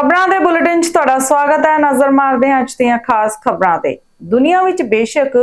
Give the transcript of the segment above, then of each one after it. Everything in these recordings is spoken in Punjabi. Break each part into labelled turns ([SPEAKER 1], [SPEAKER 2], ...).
[SPEAKER 1] ਖਬਰਾਂ ਦੇ ਬੁਲੇਟਿਨ 'ਚ ਤੁਹਾਡਾ ਸਵਾਗਤ ਹੈ। ਨਜ਼ਰ ਮਾਰਦੇ ਹਾਂ ਅੱਜ ਦੀਆਂ ਖਾਸ ਖਬਰਾਂ ਤੇ। ਦੁਨੀਆ ਵਿੱਚ ਬੇਸ਼ੱਕ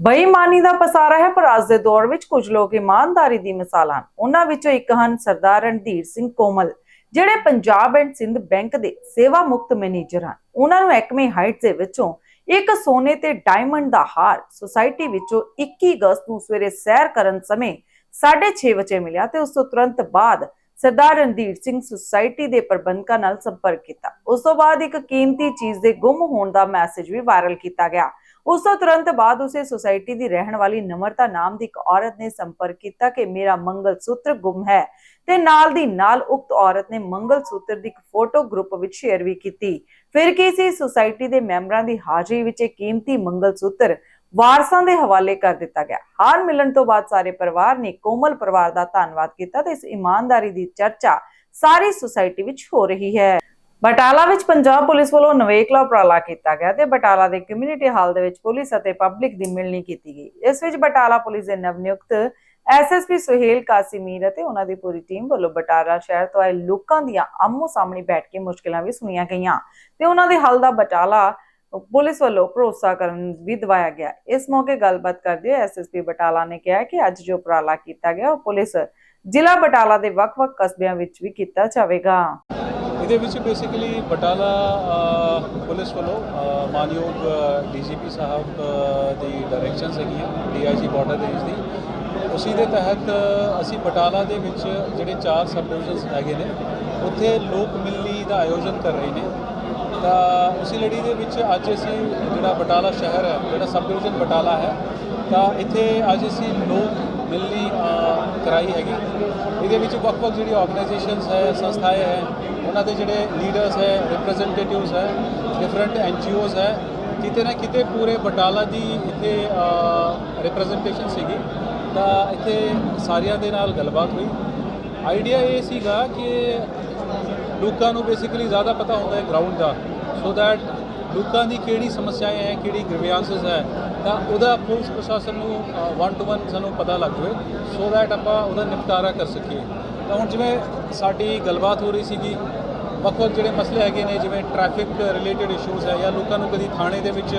[SPEAKER 1] ਬੇਈਮਾਨੀ ਦਾ ਪਸਾਰਾ ਹੈ, ਪਰ ਅੱਜ ਦੇ ਦੌਰ ਵਿੱਚ ਕੁਝ ਲੋਕ ਇਮਾਨਦਾਰੀ ਦੀ ਮਿਸਾਲ ਉਹਨਾਂ ਵਿੱਚੋਂ ਇੱਕ ਹਨ ਸਰਦਾਰ ਰਣਧੀਰ ਸਿੰਘ ਕੋਮਲ, ਜਿਹੜੇ ਪੰਜਾਬ ਐਂਡ ਸਿੰਧ ਬੈਂਕ ਦੇ ਸੇਵਾ ਮੁਕਤ ਮੈਨੇਜਰ ਹਨ। ਉਹਨਾਂ ਨੂੰ ਐਕਮੇ ਹਾਈਟਸ ਦੇ ਵਿੱਚੋਂ ਇੱਕ ਸੋਨੇ ਤੇ ਡਾਇਮੰਡ ਦਾ ਹਾਰ ਸੁਸਾਇਟੀ ਵਿੱਚੋਂ 21 ਅਗਸਤ ਨੂੰ ਸਵੇਰੇ ਸੈਰ ਕਰਨ ਸਮੇਂ 6:30 ਵਜੇ ਮਿਲਿਆ ਤੇ ਉਸ ਤੋਂ ਤੁਰੰਤ ਬਾਅਦ ਸਰਦਾਰ ਰਣਧੀਰ ਸਿੰਘ ਸੁਸਾਇਟੀ ਦੇ ਪ੍ਰਬੰਧਕਾਂ ਨਾਲ ਸੰਪਰਕ ਕੀਤਾ। ਉਸ ਤੋਂ ਬਾਅਦ ਇੱਕ ਕੀਮਤੀ ਚੀਜ਼ ਦੇ ਗੁੰਮ ਹੋਣ ਦਾ ਮੈਸੇਜ ਵੀ ਵਾਇਰਲ ਕੀਤਾ ਗਿਆ। ਉਸ ਤੋਂ ਤੁਰੰਤ ਬਾਅਦ ਉਸੇ ਸੁਸਾਇਟੀ ਦੀ ਰਹਿਣ ਵਾਲੀ ਨਮਰਤਾ ਨਾਮ ਦੀ ਇੱਕ ਔਰਤ ਨੇ ਸੰਪਰਕ ਕੀਤਾ ਕਿ ਮੇਰਾ ਮੰਗਲ ਸੂਤਰ ਗੁੰਮ ਹੈ ਤੇ ਨਾਲ ਦੀ ਨਾਲ ਉਕਤ ਔਰਤ ਨੇ ਮੰਗਲ ਸੂਤਰ ਦੀ ਇੱਕ ਫੋਟੋ ਗਰੁੱਪ ਵਿੱਚ ਸ਼ੇਅਰ ਵੀ ਕੀਤੀ। ਫਿਰ ਕਿਸੇ ਸੁਸਾਇਟੀ ਦੇ ਮੈਂਬਰਾਂ ਦੀ ਹਾਜ਼ਰੀ ਵਿੱਚ ਇਹ ਕੀਮਤੀ ਮੰਗਲ ਸੂਤਰ ਵਾਰਸਾਂ ਦੇ ਹਵਾਲੇ ਕਰ ਦਿੱਤਾ ਗਿਆ। ਹਾਰ ਮਿਲਣ ਤੋਂ ਬਾਅਦ ਸਾਰੇ ਪਰਿਵਾਰ ਨੇ ਕੋਮਲ ਪਰਿਵਾਰ ਦਾ ਧੰਨਵਾਦ ਕੀਤਾ ਤੇ ਇਸ ਇਮਾਨਦਾਰੀ ਦੀ ਚਰਚਾ ਸਾਰੀ ਸੁਸਾਇਟੀ ਵਿੱਚ ਹੋ ਰਹੀ ਹੈ। ਬਟਾਲਾ ਵਿੱਚ ਪੰਜਾਬ ਪੁਲਿਸ ਵੱਲੋਂ ਨਵੇਕਲਾ ਉਪਰਾਲਾ ਕੀਤਾ ਗਿਆ ਤੇ ਬਟਾਲਾ ਦੇ ਕਮਿਊਨਿਟੀ ਹਾਲ ਦੇ ਵਿੱਚ ਪੁਲਿਸ ਅਤੇ ਪਬਲਿਕ ਦੀ ਮਿਲਣੀ ਕੀਤੀ ਗਈ। ਇਸ ਵਿੱਚ ਬਟਾਲਾ ਪੁਲਿਸ ਦੇ ਨਵਨਿਯੁਕਤ ਐਸਐਸਪੀ ਸੁਹੇਲ ਕਾਸੀਮੀਰ ਅਤੇ ਉਹਨਾਂ ਦੀ ਪੂਰੀ ਟੀਮ ਵੱਲੋਂ ਬਟਾਲਾ ਸ਼ਹਿਰ ਤੋਂ ਆਏ ਲੋਕਾਂ ਦੀਆਂ ਆਮੋ ਸਾਹਮਣੇ ਬੈਠ ਕੇ ਮੁਸ਼ਕਲਾਂ ਵੀ ਸੁਣੀਆਂ ਗਈਆਂ। ਤੇ ਉਹਨਾਂ ਦੇ ਹੱਲ ਦਾ ਬਟਾਲਾ ਪੁਲਿਸ ਵੱਲੋਂ ਭਰੋਸਾ ਕਰਨ ਵੀ ਦਵਾਇਆ ਗਿਆ। ਇਸ ਮੌਕੇ ਗੱਲਬਾਤ ਕਰਦੇ ਹੋਏ ਐਸਐਸਪੀ ਬਟਾਲਾ ਨੇ ਕਿਹਾ ਕਿ ਅੱਜ ਜੋ ਉਪਰਾਲਾ ਕੀਤਾ ਗਿਆ, ਉਹ ਪੁਲਿਸ ਜ਼ਿਲ੍ਹਾ ਬਟਾਲਾ ਦੇ ਵੱਖ-ਵੱਖ ਕਸਬਿਆਂ ਵਿੱਚ ਵੀ ਕੀਤਾ ਜਾਵੇਗਾ।
[SPEAKER 2] ਇਹਦੇ ਵਿੱਚ ਬੇਸਿਕਲੀ ਬਟਾਲਾ ਪੁਲਿਸ ਵੱਲੋਂ ਮਾਨਯੋਗ ਡੀਜੀਪੀ ਸਾਹਿਬ ਦੀ ਡਾਇਰੈਕਸ਼ਨਸ ਹੈਗੀਆਂ ਡੀਆਈਜੀ ਬਾਰਡਰ ਰੇਂਜ ਦੀ ਉਸੇ ਦੇ ਤਹਿਤ ਅਸੀਂ ਬਟਾਲਾ ਦੇ ਵਿੱਚ ਜਿਹੜੇ ਚਾਰ ਸਬ ਡਿਵੀਜ਼ਨਸ ਹੈਗੇ ਨੇ, ਉੱਥੇ ਲੋਕ ਮਿਲਣੀ ਦਾ ਆਯੋਜਨ ਕਰ ਰਹੇ ਨੇ। ਤਾਂ ਉਸੇ ਲੜੀ ਦੇ ਵਿੱਚ ਅੱਜ ਅਸੀਂ ਜਿਹੜਾ ਬਟਾਲਾ ਸ਼ਹਿਰ ਹੈ, ਜਿਹੜਾ ਸਬ ਡਿਵੀਜ਼ਨ ਬਟਾਲਾ ਹੈ, ਤਾਂ ਇੱਥੇ ਅੱਜ ਅਸੀਂ ਲੋਕ ਮਿਲਣੀ ਕਰਾਈ ਹੈਗੀ। ਇਹਦੇ ਵਿੱਚ ਵੱਖ-ਵੱਖ ਜਿਹੜੀ ਆਰਗੇਨਾਈਜੇਸ਼ਨਸ ਹੈ, ਸੰਸਥਾਏ ਹੈ, ਉਹਨਾਂ ਦੇ ਜਿਹੜੇ ਲੀਡਰਸ ਹੈ ਰਿਪਰੈਜ਼ੈਂਟੇਟਿਵਸ ਹੈ ਡਿਫਰੈਂਟ ਐਨਜੀਓਜ਼ ਹੈ, ਕਿਤੇ ਨਾ ਕਿਤੇ ਪੂਰੇ ਬਟਾਲਾ ਦੀ ਇੱਥੇ ਰਿਪਰੈਜ਼ੈਂਟੇਸ਼ਨ ਸੀਗੀ। ਤਾਂ ਇੱਥੇ ਸਾਰਿਆਂ ਦੇ ਨਾਲ ਗੱਲਬਾਤ ਹੋਈ। ਆਈਡੀਆ ਇਹ ਸੀਗਾ ਕਿ ਲੋਕਾਂ ਨੂੰ ਬੇਸਿਕਲੀ ਜ਼ਿਆਦਾ ਪਤਾ ਹੁੰਦਾ ਹੈ ਗਰਾਊਂਡ ਦਾ। ਸੋ ਦੈਟ ਲੋਕਾਂ ਦੀ ਕਿਹੜੀ ਸਮੱਸਿਆएं ਹੈ, ਕਿਹੜੀ ਗ੍ਰੀਵੈਂਸਸ ਹੈ, ਤਾਂ ਉਹਦਾ ਪੁਲਿਸ ਪ੍ਰਸ਼ਾਸਨ ਨੂੰ ਵਨ ਟੂ ਵਨ ਸਾਨੂੰ ਪਤਾ ਲੱਗ ਜਾਵੇ ਸੋ ਦੈਟ ਆਪਾਂ ਉਹਦਾ ਨਿਪਟਾਰਾ ਕਰ ਸਕੀਏ। ਤਾਂ ਹੁਣ ਜਿਵੇਂ ਸਾਡੀ ਗੱਲਬਾਤ ਹੋ ਰਹੀ ਸੀਗੀ, ਵੱਖ-ਵੱਖ ਜਿਹੜੇ ਮਸਲੇ ਹੈਗੇ ਨੇ, ਜਿਵੇਂ ਟ੍ਰੈਫਿਕ ਰਿਲੇਟਡ ਇਸ਼ੂਜ਼ ਹੈ ਜਾਂ ਲੋਕਾਂ ਨੂੰ ਕਦੀ ਥਾਣੇ ਦੇ ਵਿੱਚ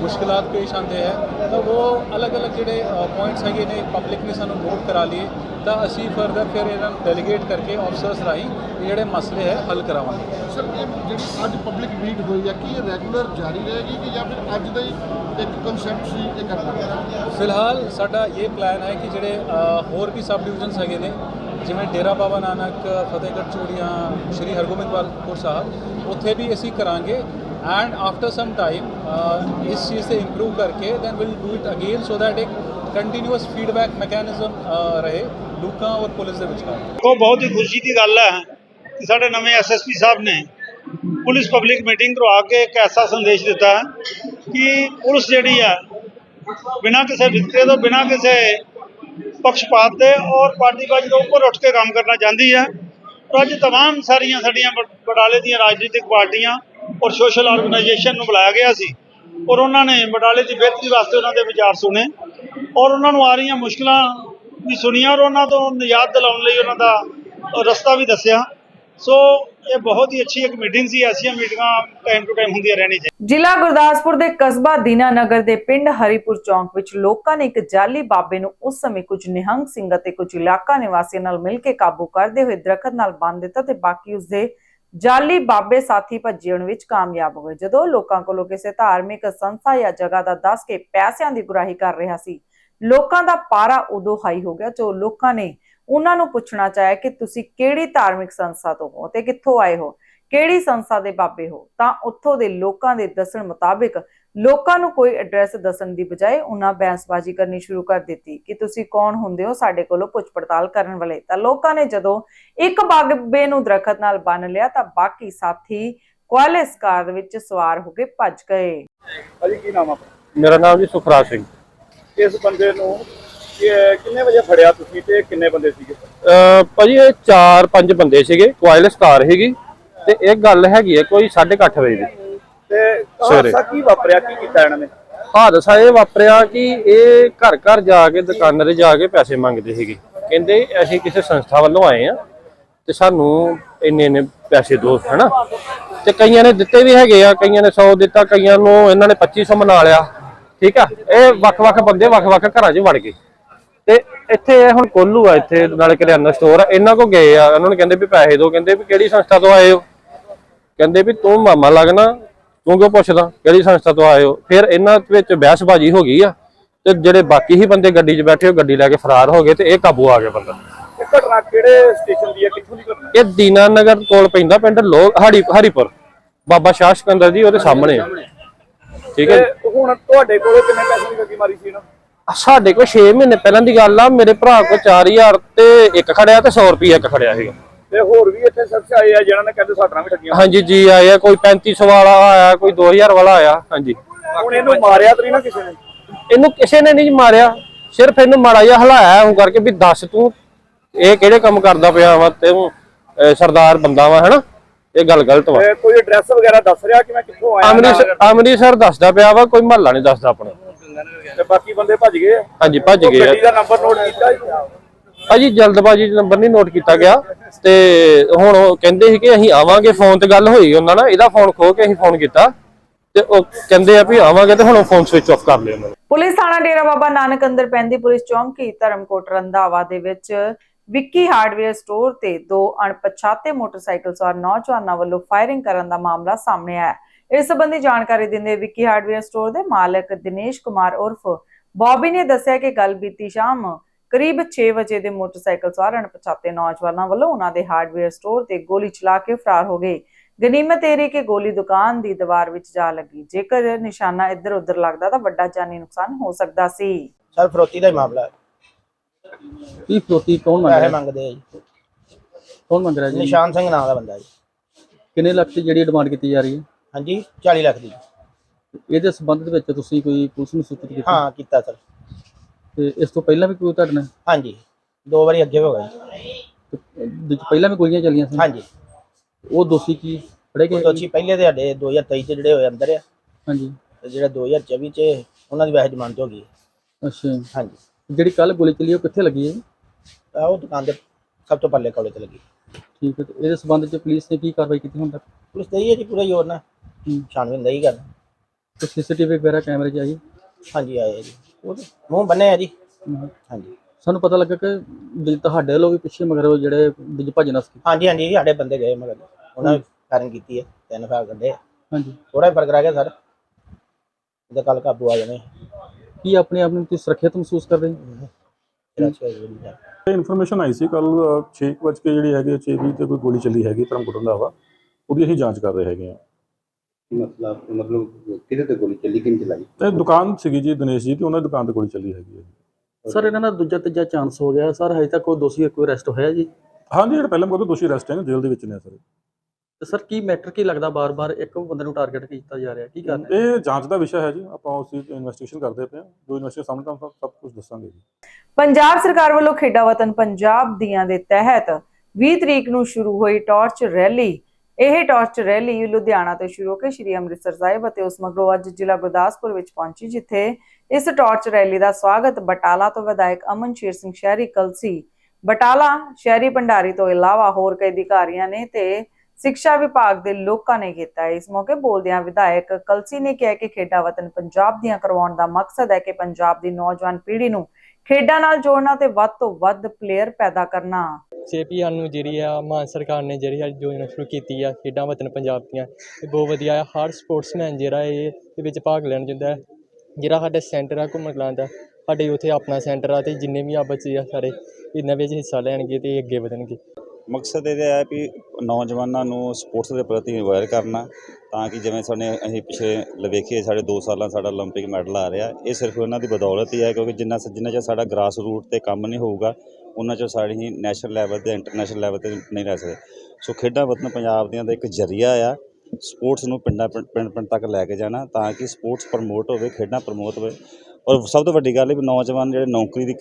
[SPEAKER 2] ਮੁਸ਼ਕਲਾਂ ਪੇਸ਼ ਆਉਂਦੇ ਹੈ, ਤਾਂ ਉਹ ਅਲੱਗ-ਅਲੱਗ ਜਿਹੜੇ ਪੁਆਇੰਟਸ ਹੈਗੇ ਨੇ ਪਬਲਿਕ ਨੇ ਸਾਨੂੰ ਨੋਟ ਕਰਾ ਲਏ ਤਾਂ ਅਸੀਂ ਫਰਦਰ ਫਿਰ ਇਹਨਾਂ ਨੂੰ ਡੈਲੀਗੇਟ ਕਰਕੇ ਆਫਸਰਸ ਰਾਹੀਂ ਜਿਹੜੇ ਮਸਲੇ ਹੈ ਹੱਲ ਕਰਾਵਾਂਗੇ।
[SPEAKER 3] ਸਰ ਇਹ ਜਿਹੜੀ ਅੱਜ ਪਬਲਿਕ ਮੀਟ ਹੋਈ ਹੈ ਕੀ ਇਹ ਰੈਗੂਲਰ ਜਾਰੀ ਰਹੇਗੀ ਕਿ ਜਾਂ ਫਿਰ ਅੱਜ ਦਾ ਹੀ ਇੱਕ ਕਨਸੈਪਟ ਸੀ ਇਹ ਕਰਨਾ
[SPEAKER 2] ਫਿਲਹਾਲ ਸਾਡਾ ਇਹ ਪਲਾਨ ਹੈ ਕਿ ਜਿਹੜੇ ਹੋਰ ਵੀ ਸਬ ਡਿਵੀਜ਼ਨਸ ਹੈਗੇ ਨੇ ਜਿਵੇਂ ਡੇਰਾ ਬਾਬਾ ਨਾਨਕ ਫਤਿਹਗੜ੍ਹ ਚੂੜੀਆਂ ਸ਼੍ਰੀ ਹਰਗੋਬਿੰਦਪੁਰ ਸਾਹਿਬ ਉੱਥੇ ਵੀ ਅਸੀਂ ਕਰਾਂਗੇ। ਐਂਡ ਆਫਟਰ ਸਮ ਟਾਈਮ ਇਸ ਚੀਜ਼ ਤੇ ਇੰਪਰੂਵ ਕਰਕੇ then will do it again so that ਇੱਕ ਕੰਟੀਨਿਊਸ ਫੀਡਬੈਕ ਮੈਕੈਨਿਜ਼ਮ ਰਹੇ ਲੋਕਾਂ ਔਰ ਪੁਲਿਸ ਦੇ ਵਿਚਕਾਰ।
[SPEAKER 4] ਕੋ ਬਹੁਤ ਹੀ ਖੁਸ਼ੀ ਦੀ ਗੱਲ ਹੈ। ਕਿ ਸਾਡੇ ਨਵੇਂ ਐਸਐਸਪੀ ਸਾਹਿਬ ਨੇ ਪੁਲਿਸ ਪਬਲਿਕ ਮੀਟਿੰਗ ਕਰਵਾ ਕੇ ਇੱਕ ਐਸਾ ਸੰਦੇਸ਼ ਦਿੱਤਾ ਹੈ ਕਿ ਪੁਲਿਸ ਜਿਹੜੀ ਹੈ ਬਿਨਾਂ ਕਿਸੇ ਵਿਤਕਰੇ ਤੋਂ ਬਿਨਾਂ ਕਿਸੇ ਪੱਖਪਾਤ ਦੇ ਔਰ ਪਾਰਟੀਬਾਜ਼ੀ ਤੋਂ ਉੱਪਰ ਉੱਠ ਕੇ ਕੰਮ ਕਰਨਾ ਚਾਹੁੰਦੀ ਹੈ ਔਰ ਅੱਜ तमाम ਸਾਰੀਆਂ ਸਾਡੀਆਂ ਬ- ਬਟਾਲੇ ਦੀਆਂ ਰਾਜਨੀਤਿਕ ਪਾਰਟੀਆਂ ਔਰ ਸੋਸ਼ਲ ਆਰਗੇਨਾਈਜੇਸ਼ਨ ਨੂੰ ਬੁਲਾਇਆ ਗਿਆ ਸੀ ਔਰ ਉਹਨਾਂ ਨੇ ਬਟਾਲੇ ਦੀ ਬਿਹਤਰੀ ਵਾਸਤੇ ਉਹਨਾਂ ਦੇ ਵਿਚਾਰ ਸੁਣੇ ਔਰ ਉਹਨਾਂ ਨੂੰ ਆ ਰਹੀਆਂ ਮੁਸ਼ਕਲਾਂ ਵੀ ਸੁਣੀਆਂ ਔਰ ਉਹਨਾਂ ਤੋਂ ਨਿਜਾਤ ਦਿਲਾਉਣ ਲਈ ਉਹਨਾਂ ਦਾ ਰਸਤਾ ਵੀ ਦੱਸਿਆ ਸੋ ਇਹ ਬਹੁਤ ਹੀ ਅੱਛੀ ਇੱਕ ਮੀਟਿੰਗ ਸੀ, ਐਸੀਆਂ ਮੀਟਿੰਗਾਂ ਟਾਈਮ ਟੂ ਟਾਈਮ ਹੁੰਦੀਆਂ ਰਹਿਣੀ ਚਾਹੀਦੀਆਂ।
[SPEAKER 1] ਜ਼ਿਲ੍ਹਾ ਗੁਰਦਾਸਪੁਰ ਦੇ ਕਸਬਾ ਦੀਨਾਨਗਰ ਦੇ ਪਿੰਡ ਹਰੀਪੁਰ ਚੌਂਕ ਵਿੱਚ ਲੋਕਾਂ ਨੇ ਇੱਕ ਜਾਲੀ ਬਾਬੇ ਨੂੰ ਉਸ ਸਮੇਂ ਕੁਝ ਨਿਹੰਗ ਸਿੰਘ ਅਤੇ ਕੁਝ ਇਲਾਕਾ ਨਿਵਾਸੀਆਂ ਨਾਲ ਮਿਲ ਕੇ ਕਾਬੂ ਕਰਦੇ ਹੋਏ ਦਰਖਤ ਨਾਲ ਬੰਨ੍ਹ ਦਿੱਤਾ ਤੇ ਬਾਕੀ ਉਸਦੇ ਜਾਲੀ ਬਾਬੇ ਸਾਥੀ ਭੱਜਣ ਵਿੱਚ ਕਾਮਯਾਬ ਹੋਏ। ਜਦੋਂ ਲੋਕਾਂ ਕੋਲੋਂ ਕਿਸੇ ਧਾਰਮਿਕ ਸੰਸਥਾ ਜਾਂ ਜਗ੍ਹਾ ਦਾ ਦੱਸ ਕੇ ਪੈਸਿਆਂ ਦੀ ਗੁਰਾਹੀ ਕਰ ਰਿਹਾ ਸੀ, ਲੋਕਾਂ ਦਾ ਪਾਰਾ ਉਦੋਂ ਹਾਈ ਹੋ ਗਿਆ, ਜੋ ਲੋਕਾਂ ਨੇ ਉਹਨਾਂ ਨੂੰ ਪੁੱਛਣਾ ਚਾਹਿਆ ਕਿ ਤੁਸੀਂ ਕਿਹੜੀ ਧਾਰਮਿਕ ਸੰਸਥਾ ਤੋਂ ਹੋ ਤੇ ਕਿੱਥੋਂ ਆਏ ਹੋ ਕਿਹੜੀ ਸੰਸਥਾ ਦੇ ਬਾਬੇ ਹੋ ਤਾਂ ਉੱਥੋਂ ਦੇ ਲੋਕਾਂ ਦੇ ਦੱਸਣ ਮੁਤਾਬਿਕ ਲੋਕਾਂ ਨੂੰ ਕੋਈ ਐਡਰੈਸ ਦੱਸਣ ਦੀ ਬਜਾਏ ਉਹਨਾਂ ਬੈਂਸਬਾਜ਼ੀ ਕਰਨੀ ਸ਼ੁਰੂ ਕਰ ਦਿੱਤੀ ਕਿ ਤੁਸੀਂ ਕੌਣ ਹੁੰਦੇ ਹੋ ਸਾਡੇ ਕੋਲੋਂ ਪੁੱਛ ਪੜਤਾਲ ਕਰਨ ਵਾਲੇ। ਤਾਂ ਲੋਕਾਂ ਨੇ ਜਦੋਂ ਇੱਕ ਬਾਬੇ ਨੂੰ ਦਰਖਤ ਨਾਲ ਬੰਨ ਲਿਆ ਤਾਂ ਬਾਕੀ ਸਾਥੀ ਕੁਆਲਿਸ ਕਾਰ ਵਿੱਚ ਸਵਾਰ ਹੋ ਕੇ ਭੱਜ ਗਏ।
[SPEAKER 4] ਭਾਜੀ ਕੀ ਨਾਮ ਆ
[SPEAKER 5] ਮੇਰਾ ਨਾਮ ਜੀ ਸੁਖਰਾਜ ਸਿੰਘ।
[SPEAKER 4] ਇਸ ਬੰਦੇ ਨੂੰ ਕਿੰਨੇ ਵਜੇ ਫੜਿਆ ਤੁਸੀਂ ਤੇ ਕਿੰਨੇ ਬੰਦੇ ਸੀਗੇ?
[SPEAKER 5] ਅਹ ਭਾਜੀ ਇਹ ਚਾਰ ਪੰਜ ਬੰਦੇ ਸੀਗੇ ਕੁਆਇਲਸ ਕਾਰ ਹੈਗੀ ਤੇ ਇਹ ਗੱਲ ਹੈਗੀ ਹੈ ਕੋਈ 8:30 ਵਜੇ ਦੀ।
[SPEAKER 4] ਤੇ
[SPEAKER 5] ਸਵੇਰੇ।
[SPEAKER 4] ਹਾਦਸਾ ਕੀ ਵਾਪਰਿਆ? ਕੀ ਕੀਤਾ ਇਹਨਾਂ ਨੇ?
[SPEAKER 5] ਹਾਦਸਾ ਇਹ ਵਾਪਰਿਆ ਕਿ ਇਹ ਘਰ ਘਰ ਜਾ ਕੇ ਦੁਕਾਨਾਂ ਤੇ ਜਾ ਕੇ ਪੈਸੇ ਮੰਗਦੇ ਸੀਗੇ। ਕਹਿੰਦੇ ਅਸੀਂ ਕਿਸੇ ਸੰਸਥਾ ਵੱਲੋਂ ਆਏ ਆ ਤੇ ਸਾਨੂੰ ਇੰਨੇ ਇੰਨੇ
[SPEAKER 6] ਪੈਸੇ ਦਿਓ ਹੈਨਾ? ਤੇ ਕਈਆਂ ਨੇ ਦਿੱਤੇ ਵੀ ਹੈਗੇ ਆ ਕਈਆਂ ਨੇ 100 ਦਿੱਤਾ ਕਈਆਂ ਨੂੰ ਇਹਨਾਂ ਨੇ 2500 ਮਨਾ ਲਿਆ ਠੀਕ ਆ? ਇਹ ਵੱਖ-ਵੱਖ ਬੰਦੇ ਵੱਖ-ਵੱਖ ਘਰਾਂ 'ਚ ਵੜ ਗਏ। ਇੱਥੇ ਹੁਣ ਕੋਲੂ ਆ ਇੱਥੇ ਨਾਲੇ ਕਰਿਆਨਾ ਸਟੋਰ ਆ। ਇਹਨਾਂ ਕੋ ਗਏ ਆ ਉਹਨਾਂ ਨੂੰ ਕਹਿੰਦੇ ਵੀ ਪੈਸੇ ਦਿਓ ਕਹਿੰਦੇ ਵੀ ਕਿਹੜੀ ਸੰਸਥਾ ਤੋਂ ਆਏ ਹੋ? ਕਹਿੰਦੇ ਵੀ ਤੂੰ ਮਾਮਾ ਲੱਗਣਾ ਤੂੰ ਕਿਉਂ ਪੁੱਛਦਾ ਕਿਹੜੀ ਸੰਸਥਾ ਤੋਂ ਆਏ ਹੋ? ਫਿਰ ਇਹਨਾਂ ਵਿੱਚ ਬਹਿਸਬਾਜ਼ੀ ਹੋ ਗਈ ਆ ਤੇ ਜਿਹੜੇ ਬਾਕੀ ਹੀ ਬੰਦੇ ਗੱਡੀ 'ਚ ਬੈਠੇ ਉਹ ਗੱਡੀ ਲੈ ਕੇ ਫਰਾਰ ਹੋ ਗਏ ਤੇ ਇਹ ਕਾਬੂ ਆ ਗਿਆ ਬੰਦਾ।
[SPEAKER 7] ਇਹ ਘਟਨਾ ਕਿਹੜੇ ਸਟੇਸ਼ਨ ਦੀ ਹੈ ਕਿੱਥੋਂ ਦੀ ਘਟਨਾ?
[SPEAKER 6] ਇਹ ਦੀਨਾ ਨਗਰ ਕੋਲ ਪੈਂਦਾ ਪਿੰਡ ਲੋਕ ਹਰੀ ਹਰੀਪੁਰ। ਬਾਬਾ ਸ਼ਾਹ ਸਿਕੰਦਰ ਜੀ ਉਹਦੇ ਸਾਹਮਣੇ ਆ। ਠੀਕ ਹੈ
[SPEAKER 7] ਤੇ ਹੁਣ ਤੁਹਾਡੇ ਕੋਲ ਕਿੰਨੇ ਪੈਸੇ ਦੀ ਗੱਡੀ ਮਾਰੀ ਸੀ ਇਹਨਾਂ?
[SPEAKER 6] ਸਾਡੇ ਕੋਲ 6 ਮਹੀਨੇ ਪਹਿਲਾਂ ਦੀ ਗੱਲ ਆ ਮੇਰੇ ਭਰਾ ਕੋਲ 4000 ਤੇ ਇੱਕ ਖੜਿਆ ਤੇ 100 ਰੁਪਏ ਇੱਕ ਖੜਿਆ ਸੀਗਾ।
[SPEAKER 7] ਤੇ ਹੋਰ ਵੀ ਇੱਥੇ ਸ਼ਖਸ ਆਏ ਆ ਜਿਹਨਾਂ ਨੇ ਕਹਿੰਦੇ ਸਾਟਰਾਂ ਵੀ ਠੱਗੀਆਂ
[SPEAKER 6] ਹਾਂਜੀ ਜੀ ਆਏ ਆ ਕੋਈ 3500 ਵਾਲਾ ਆਇਆ ਕੋਈ 2000 ਵਾਲਾ ਆਇਆ ਹਾਂਜੀ।
[SPEAKER 7] ਹੁਣ ਇਹਨੂੰ ਮਾਰਿਆ ਤਾਂ ਨਹੀਂ ਨਾ ਕਿਸੇ ਨੇ?
[SPEAKER 6] ਇਹਨੂੰ ਕਿਸੇ ਨੇ ਨਹੀਂ ਮਾਰਿਆ ਸਿਰਫ ਇਹਨੂੰ ਮਾੜਾ ਜਿਹਾ ਹਲਾਇਆ ਉਹ ਕਰਕੇ ਵੀ ਦੱਸ ਤੂੰ ਇਹ ਕਿਹੜੇ ਕੰਮ ਕਰਦਾ ਪਿਆ ਵਾ ਤੇ ਤੂੰ ਅਹ, ਸਰਦਾਰ ਬੰਦਾ ਵਾ ਹਨਾ? ਇਹ ਗੱਲ ਗਲਤ ਵਾ।
[SPEAKER 7] ਕੋਈ ਐਡਰੈਸ ਵਗੈਰਾ ਦੱਸ ਰਿਹਾ ਕਿ ਮੈਂ ਕਿੱਥੋਂ ਆਇਆ
[SPEAKER 6] ਅੰਮ੍ਰਿਤਸਰ ਅੰਮ੍ਰਿਤਸਰ ਦੱਸਦਾ ਪਿਆ ਵਾ ਕੋਈ ਮਹੱਲਾ ਨਹੀਂ ਦੱਸਦਾ ਆਪਣਾ।
[SPEAKER 7] ਤੇ ਬਾਕੀ ਬੰਦੇ ਭੱਜ ਗਏ ਆ।
[SPEAKER 6] ਹਾਂਜੀ ਭੱਜ ਗਏ ਆ
[SPEAKER 7] ਗੱਡੀ ਦਾ ਨੰਬਰ ਨੋਟ ਕੀਤਾ ਜੀ?
[SPEAKER 6] ਭਾਜੀ ਜਲਦਬਾਜ਼ੀ 'ਚ ਨੰਬਰ ਨਹੀਂ ਨੋਟ ਕੀਤਾ ਗਿਆ ਤੇ ਹੁਣ ਉਹ ਕਹਿੰਦੇ ਸੀ ਕਿ ਅਸੀਂ ਆਵਾਂਗੇ ਫੋਨ ਤੇ ਗੱਲ ਹੋਈ ਉਹਨਾਂ ਨਾਲ ਇਹਦਾ ਫੋਨ ਖੋ ਕੇ ਅਸੀਂ ਫੋਨ ਕੀਤਾ ਤੇ ਉਹ ਕਹਿੰਦੇ ਆ ਵੀ ਆਵਾਂਗੇ ਤੇ ਹੁਣ ਫੋਨ ਸਵਿਚ ਆਫ ਕਰ ਲਿਆ ਉਹਨਾਂ ਨੇ
[SPEAKER 1] ਪੁਲਿਸ ਥਾਣਾ ਡੇਰਾ ਬਾਬਾ ਨਾਨਕ ਅੰਦਰ ਪੈਂਦੀ ਪੁਲਿਸ ਚੌਂਕੀ ਧਰਮਕੋਟ ਰੰਧਾਵਾ ਦੇ ਵਿੱਚ ਵਿੱਕੀ ਹਾਰਡਵੇਅਰ ਸਟੋਰ ਤੇ ਦੋ ਅਣਪਛਾਤੇ ਮੋਟਰਸਾਈਕਲ ਸਵਾਰ ਨੌਜਵਾਨਾਂ ਵੱਲੋਂ ਫਾਇਰਿੰਗ ਕਰਨ ਦਾ ਮਾਮਲਾ ਸਾਹਮਣੇ ਆਇਆ ਹੈ। ਇਸ ਸੰਬੰਧੀ ਜਾਣਕਾਰੀ ਦਿੰਦੇ ਵਿੱਕੀ ਹਾਰਡਵੇਅਰ ਸਟੋਰ ਦੇ ਮਾਲਕ ਦਿਨੇਸ਼ ਕੁਮਾਰ ਉਰਫ ਬੌਬੀ ਨੇ ਦੱਸਿਆ ਕਿ ਗੱਲ ਬੀਤੀ ਸ਼ਾਮ ਕਰੀਬ 6 ਵਜੇ ਦੇ ਮੋਟਰਸਾਈਕਲ ਸਵਾਰ ਅਣਪਛਾਤੇ ਨੌਜਵਾਨਾਂ ਵੱਲੋਂ ਉਹਨਾਂ ਦੇ ਹਾਰਡਵੇਅਰ ਸਟੋਰ ਤੇ ਗੋਲੀ ਚਲਾ ਕੇ ਫਰਾਰ ਹੋ ਗਏ। ਗਨੀਮਤ ਇਹ ਰਹੀ ਕਿ ਗੋਲੀ ਦੁਕਾਨ ਦੀ ਦੀਵਾਰ ਵਿੱਚ ਜਾ ਲੱਗੀ। ਜੇਕਰ ਨਿਸ਼ਾਨਾ ਇੱਧਰ ਉੱਧਰ ਲੱਗਦਾ ਤਾਂ ਵੱਡਾ ਜਾਨੀ ਨੁਕਸਾਨ ਹੋ ਸਕਦਾ ਸੀ।
[SPEAKER 8] ਸਰ ਫਰੋਤੀ ਦਾ ਹੀ ਮਾਮਲਾ ਹੈ।
[SPEAKER 9] ਕੀ ਫਰੋਤੀ? ਕੌਣ ਮੰਗ
[SPEAKER 8] ਪੈਸੇ
[SPEAKER 9] ਰਿਹਾ
[SPEAKER 8] ਮੰਗਦੇ ਆ ਜੀ।
[SPEAKER 9] ਕੌਣ ਮੰਗ ਰਿਹਾ ਜੀ?
[SPEAKER 8] ਨਿਸ਼ਾਨ ਸਿੰਘ ਨਾਮ ਦਾ ਬੰਦਾ ਜੀ।
[SPEAKER 9] ਕਿੰਨੇ ਲੱਖ ਦੀ ਜਿਹੜੀ ਡਿਮਾਂਡ ਕੀਤੀ ਜਾ ਰਹੀ ਹੈ?
[SPEAKER 8] ਹਾਂਜੀ 40 ਲੱਖ ਦੀ।
[SPEAKER 9] ਇਹਦੇ ਸੰਬੰਧ ਦੇ ਵਿੱਚ ਤੁਸੀਂ ਕੋਈ ਪੁਲਿਸ ਨੂੰ ਸੂਚਿਤ ਕੀਤਾ?
[SPEAKER 8] ਹਾਂ ਕੀਤਾ ਸਰ।
[SPEAKER 9] ਤੇ ਇਸ ਤੋਂ ਪਹਿਲਾਂ ਵੀ ਕੋਈ ਤੁਹਾਡੇ ਨਾਲ?
[SPEAKER 8] ਹਾਂਜੀ ਦੋ ਵਾਰੀ ਅੱਗੇ ਹੋ ਗਿਆ ਜੀ
[SPEAKER 9] ਤੇ ਪਹਿਲਾਂ ਵੀ ਗੋਲੀਆਂ ਚੱਲੀਆਂ ਸੀ?
[SPEAKER 8] ਹਾਂਜੀ।
[SPEAKER 9] ਉਹ ਦੋਸ਼ੀ ਕੀ ਫੜੇ ਗਏ?
[SPEAKER 8] ਦੋਸ਼ੀ ਪਹਿਲੇ ਦੇ ਸਾਡੇ 2023 ਚ ਜਿਹੜੇ ਹੋਏ ਅੰਦਰ ਆ।
[SPEAKER 9] ਹਾਂਜੀ।
[SPEAKER 8] ਤੇ ਜਿਹੜਾ 2024 ਚ ਉਹਨਾਂ ਦੀ ਵੈਸੇ ਜ਼ਮਾਨਤ ਹੋ ਗਈ।
[SPEAKER 9] ਅੱਛਾ।
[SPEAKER 8] ਹਾਂਜੀ।
[SPEAKER 9] ਜਿਹੜੀ ਕੱਲ ਗੋਲੀ ਚੱਲੀ ਉਹ ਕਿੱਥੇ ਲੱਗੀ ਹੈ?
[SPEAKER 8] ਆਹ ਉਹ ਦੁਕਾਨ ਦੇ ਸਭ ਤੋਂ ਪੱਲੇ ਕੋਲੇ ਤੇ ਲੱਗੀ।
[SPEAKER 9] ਠੀਕ ਹੈ ਤੇ ਇਹਦੇ ਸੰਬੰਧ ਵਿੱਚ ਪੁਲਿਸ ਨੇ ਕੀ ਕਾਰਵਾਈ ਕੀਤੀ ਹੁਣ ਤੱਕ?
[SPEAKER 8] ਪੁਲਿਸ ਤੇ ਹੀ ਹੈ ਜੀ ਪੂਰਾ ਜ਼ੋਰ ਨਾਲ। ਦਾ ਹੀ। ਕਰ
[SPEAKER 9] ਤੇ ਸੀਸੀਟੀਵੀ ਵਗੈਰਾ ਕੈਮਰੇ 'ਚ ਆਈ?
[SPEAKER 8] ਹਾਂਜੀ ਆਏ ਜੀ। ਉਹ ਤਾਂ ਮੂੰਹ ਬੰਨੇ ਆ ਜੀ। ਹਾਂਜੀ।
[SPEAKER 9] ਸਾਨੂੰ ਪਤਾ ਲੱਗਾ ਕਿ ਵੀ ਤੁਹਾਡੇ ਵੀ ਪਿੱਛੇ ਮਗਰ ਉਹ ਜਿਹੜੇ ਵਿੱਚ ਭੱਜਣਾ ਸੀ
[SPEAKER 8] ਹਾਂਜੀ ਹਾਂਜੀ ਸਾਡੇ ਬੰਦੇ ਗਏ ਮਗਰ। ਉਹਨਾਂ ਨੇ ਫਾਇਰਿੰਗ ਕੀਤੀ ਹੈ ਤਿੰਨ ਫਾਇਰ ਕੱਢੇ।
[SPEAKER 9] ਹਾਂਜੀ।
[SPEAKER 8] ਥੋੜਾ ਫ਼ਰਕ ਰਹਿ ਗਿਆ ਸਰ। ਇਹਦਾ ਕੱਲ ਕਾਬੂ ਆ ਜਾਣੇ।
[SPEAKER 9] ਕੀ ਆਪਣੇ ਆਪ ਨੂੰ ਤੁਸੀਂ ਸੁਰੱਖਿਅਤ ਮਹਿਸੂਸ ਕਰਦੇ ਹੋ?
[SPEAKER 10] ਇਨਫੋਰਮੇਸ਼ਨ ਆਈ ਸੀ ਕੱਲ 6 ਵਜੇ ਜਿਹੜੀ ਹੈਗੀ 6 ਵੀਹ ਤੇ ਕੋਈ ਗੋਲੀ ਚੱਲੀ ਹੈਗੀ ਧਰਮਕੋਟ ਰੰਧਾਵਾ ਉਹਦੀ ਅਸੀਂ ਜਾਂਚ ਕਰ ਰਹੇ ਹੈਗੇ ਆ।
[SPEAKER 11] ਮਤਲਬ ਮਤਲਬ ਕਿਹਦੇ ਤੇ ਗੋਲੀ ਚੱਲੀ ਕਿੰਨ ਚਲਾਈ?
[SPEAKER 10] ਤੇ ਦੁਕਾਨ ਸੀਗੀ ਜੀ ਦਿਨੇਸ਼ ਜੀ ਤੇ ਉਹਨਾਂ ਦੀ ਦੁਕਾਨ ਤੇ ਗੋਲੀ ਚੱਲੀ ਹੈਗੀ ਹੈ
[SPEAKER 9] ਸਰ ਇਹਨਾਂ ਦਾ ਦੂਜਾ ਤੀਜਾ ਚਾਂਸ ਹੋ ਗਿਆ। ਸਰ ਹਜੇ ਤੱਕ ਕੋਈ ਦੋਸ਼ੀ ਕੋਈ ਅਰੈਸਟ ਹੋਇਆ ਜੀ?
[SPEAKER 10] ਹਾਂਜੀ ਜਿਹੜਾ ਪਹਿਲਾਂ ਮਗਰ ਦੋਸ਼ੀ ਅਰੈਸਟ ਹੈ ਜੇਲ੍ਹ ਦੇ ਵਿੱਚ ਨੇ ਸਰ।
[SPEAKER 9] ਤੇ ਸਰ ਕੀ ਮੈਟਰ ਕੀ ਲੱਗਦਾ ਬਾਰ-ਬਾਰ ਇੱਕ ਬੰਦੇ ਨੂੰ ਟਾਰਗੇਟ ਕੀਤਾ ਜਾ ਰਿਹਾ? ਕੀ ਕਾਰਨ ਹੈ?
[SPEAKER 10] ਇਹ ਜਾਂਚ ਦਾ ਵਿਸ਼ਾ ਹੈ ਜੀ। ਆਪਾਂ ਉਸ ਦੀ ਇਨਵੈਸਟੀਗੇਸ਼ਨ ਕਰਦੇ ਪਏ ਹਾਂ। ਜੋ ਇਨਵੈਸਟੀਗੇਸ਼ਨ ਸਾਹਮਣੇ ਤੁਹਾਨੂੰ ਸਭ ਕੁਝ ਦੱਸਾਂਗੇ ਜੀ।
[SPEAKER 1] ਪੰਜਾਬ ਸਰਕਾਰ ਵੱਲੋਂ ਖੇਡਾਂ ਵਤਨ ਪੰਜਾਬ ਦੀਆਂ ਦੇ ਤਹਿਤ 20 ਤਰੀਕ ਨੂੰ ਸ਼ੁਰੂ ਹੋਈ ਟਾਰਚ ਰੈਲੀ। ਇਹ ਟਾਰਚ ਰੈਲੀ ਲੁਧਿਆਣਾ ਤੋਂ ਸ਼ੁਰੂ ਹੋ ਕੇ ਸ਼੍ਰੀ ਅੰਮ੍ਰਿਤਸਰ ਸਾਹਿਬ ਅਤੇ ਉਸ ਮਗਰੋਂ ਅੱਜ ਜ਼ਿਲ੍ਹਾ ਗੁਰਦਾਸਪੁਰ ਵਿੱਚ ਪਹੁੰਚੀ ਜਿੱਥੇ ਇਸ ਟਾਰਚ ਰੈਲੀ ਦਾ ਸਵਾਗਤ ਬਟਾਲਾ ਤੋਂ ਵਿਧਾਇਕ ਅਮਨ ਸ਼ੇਰ ਸਿੰਘ ਸ਼ਹਿਰੀ ਕਲਸੀ ਬਟਾਲਾ ਸ਼ਹਿਰੀ ਭੰਡਾਰੀ ਤੋਂ ਇਲਾਵਾ ਹੋਰ ਕਈ ਅਧਿਕਾਰੀਆਂ ਨੇ ਤੇ ਸਿੱਖਿਆ ਵਿਭਾਗ ਦੇ ਲੋਕਾਂ ਨੇ ਕੀਤਾ। ਇਸ ਮੌਕੇ ਬੋਲਦਿਆਂ ਵਿਧਾਇਕ ਕਲਸੀ ਨੇ ਕਿਹਾ ਕਿ ਖੇਡਾਂ ਵਤਨ ਪੰਜਾਬ ਦੀਆਂ ਕਰਵਾਉਣ ਦਾ ਮਕਸਦ ਹੈ ਕਿ ਪੰਜਾਬ ਦੀ ਨੌਜਵਾਨ ਪੀੜ੍ਹੀ ਨੂੰ ਖੇਡਾਂ ਨਾਲ ਜੋੜਨਾ ਤੇ ਵੱਧ ਤੋਂ ਵੱਧ ਪਲੇਅਰ ਪੈਦਾ ਕਰਨਾ।
[SPEAKER 12] ਸੀਪੀਆਰ ਨੂੰ ਜਿਹੜੀ ਆ ਮਾਨ ਸਰਕਾਰ ਨੇ ਜਿਹੜੀ ਆ ਯੋਜਨਾ ਸ਼ੁਰੂ ਕੀਤੀ ਆ ਖੇਡਾਂ ਵਤਨ ਪੰਜਾਬ ਦੀਆਂ। ਇਹ ਬਹੁਤ ਵਧੀਆ ਆ। ਹਰ ਸਪੋਰਟਸਮੈਨ ਜਿਹੜਾ ਇਹ ਇਹਦੇ ਵਿੱਚ ਭਾਗ ਲੈਣ ਜਾਂਦਾ ਜਿਹੜਾ ਸਾਡਾ ਸੈਂਟਰ ਆ ਘੁੰਮਣ ਕਲਾਂ ਸਾਡੇ ਉੱਥੇ ਆਪਣਾ ਸੈਂਟਰ ਆ ਤੇ ਜਿੰਨੇ ਵੀ ਆ ਬੱਚੇ ਆ ਸਾਰੇ ਇਹਨਾਂ ਵਿੱਚ ਹਿੱਸਾ ਲੈਣਗੇ ਤੇ ਅੱਗੇ ਵਧਣਗੇ।
[SPEAKER 11] ਮਕਸਦ ਇਹਦਾ ਹੈ ਵੀ ਨੌਜਵਾਨਾਂ ਨੂੰ ਸਪੋਰਟਸ ਦੇ ਪ੍ਰਤੀ ਅਵੇਅਰ ਕਰਨਾ ਤਾਂ ਕਿ ਜਿਵੇਂ ਸਾਡੇ ਅਸੀਂ ਪਿਛਲੇ ਵੇਖੀਏ ਸਾਡੇ 2 ਸਾਲਾਂ ਸਾਡਾ 올림픽 ਮੈਡਲ ਆ ਰਿਹਾ ਇਹ ਸਿਰਫ ਉਹਨਾਂ ਦੀ ਬਦੌਲਤ ਹੀ ਹੈ ਕਿਉਂਕਿ ਜਿੰਨਾ ਜਿੰਨਾ ਚਿਰ ਸਾਡਾ ਗ੍ਰਾਸ ਰੂਟ ਤੇ ਕੰਮ ਨਹੀਂ ਹੋਊਗਾ ਉਹਨਾਂ ਚਿਰ ਸਾਡੀ ਹੀ ਨੈਸ਼ਨਲ ਲੈਵਲ ਤੇ ਇੰਟਰਨੈਸ਼ਨਲ ਲੈਵਲ ਤੇ ਨਹੀਂ ਰਹਿ ਸਕਦੇ ਸੋ ਖੇਡਾਂ ਵਤਨ ਪੰਜਾਬ ਦੀਆਂ ਦਾ ਇੱਕ ਜ਼ਰੀਆ ਆ ਸਪੋਰਟਸ ਨੂੰ ਪਿੰਡਾਂ ਪਿੰਡ ਪਿੰਡ ਪਿੰਡ ਤੱਕ ਲੈ ਕੇ ਜਾਣਾ ਤਾਂ ਕਿ ਸਪੋਰਟਸ ਪ੍ਰਮੋਟ ਹੋਵੇ ਖੇਡਾਂ ਪ੍ਰਮੋਟ ਹੋਵੇ ਔਰ ਸਭ ਤੋਂ ਵੱਡੀ ਗੱਲ ਇਹ ਵੀ ਨੌਜਵਾਨ ਜਿਹੜੇ ਨੌਕਰੀ ਦੀ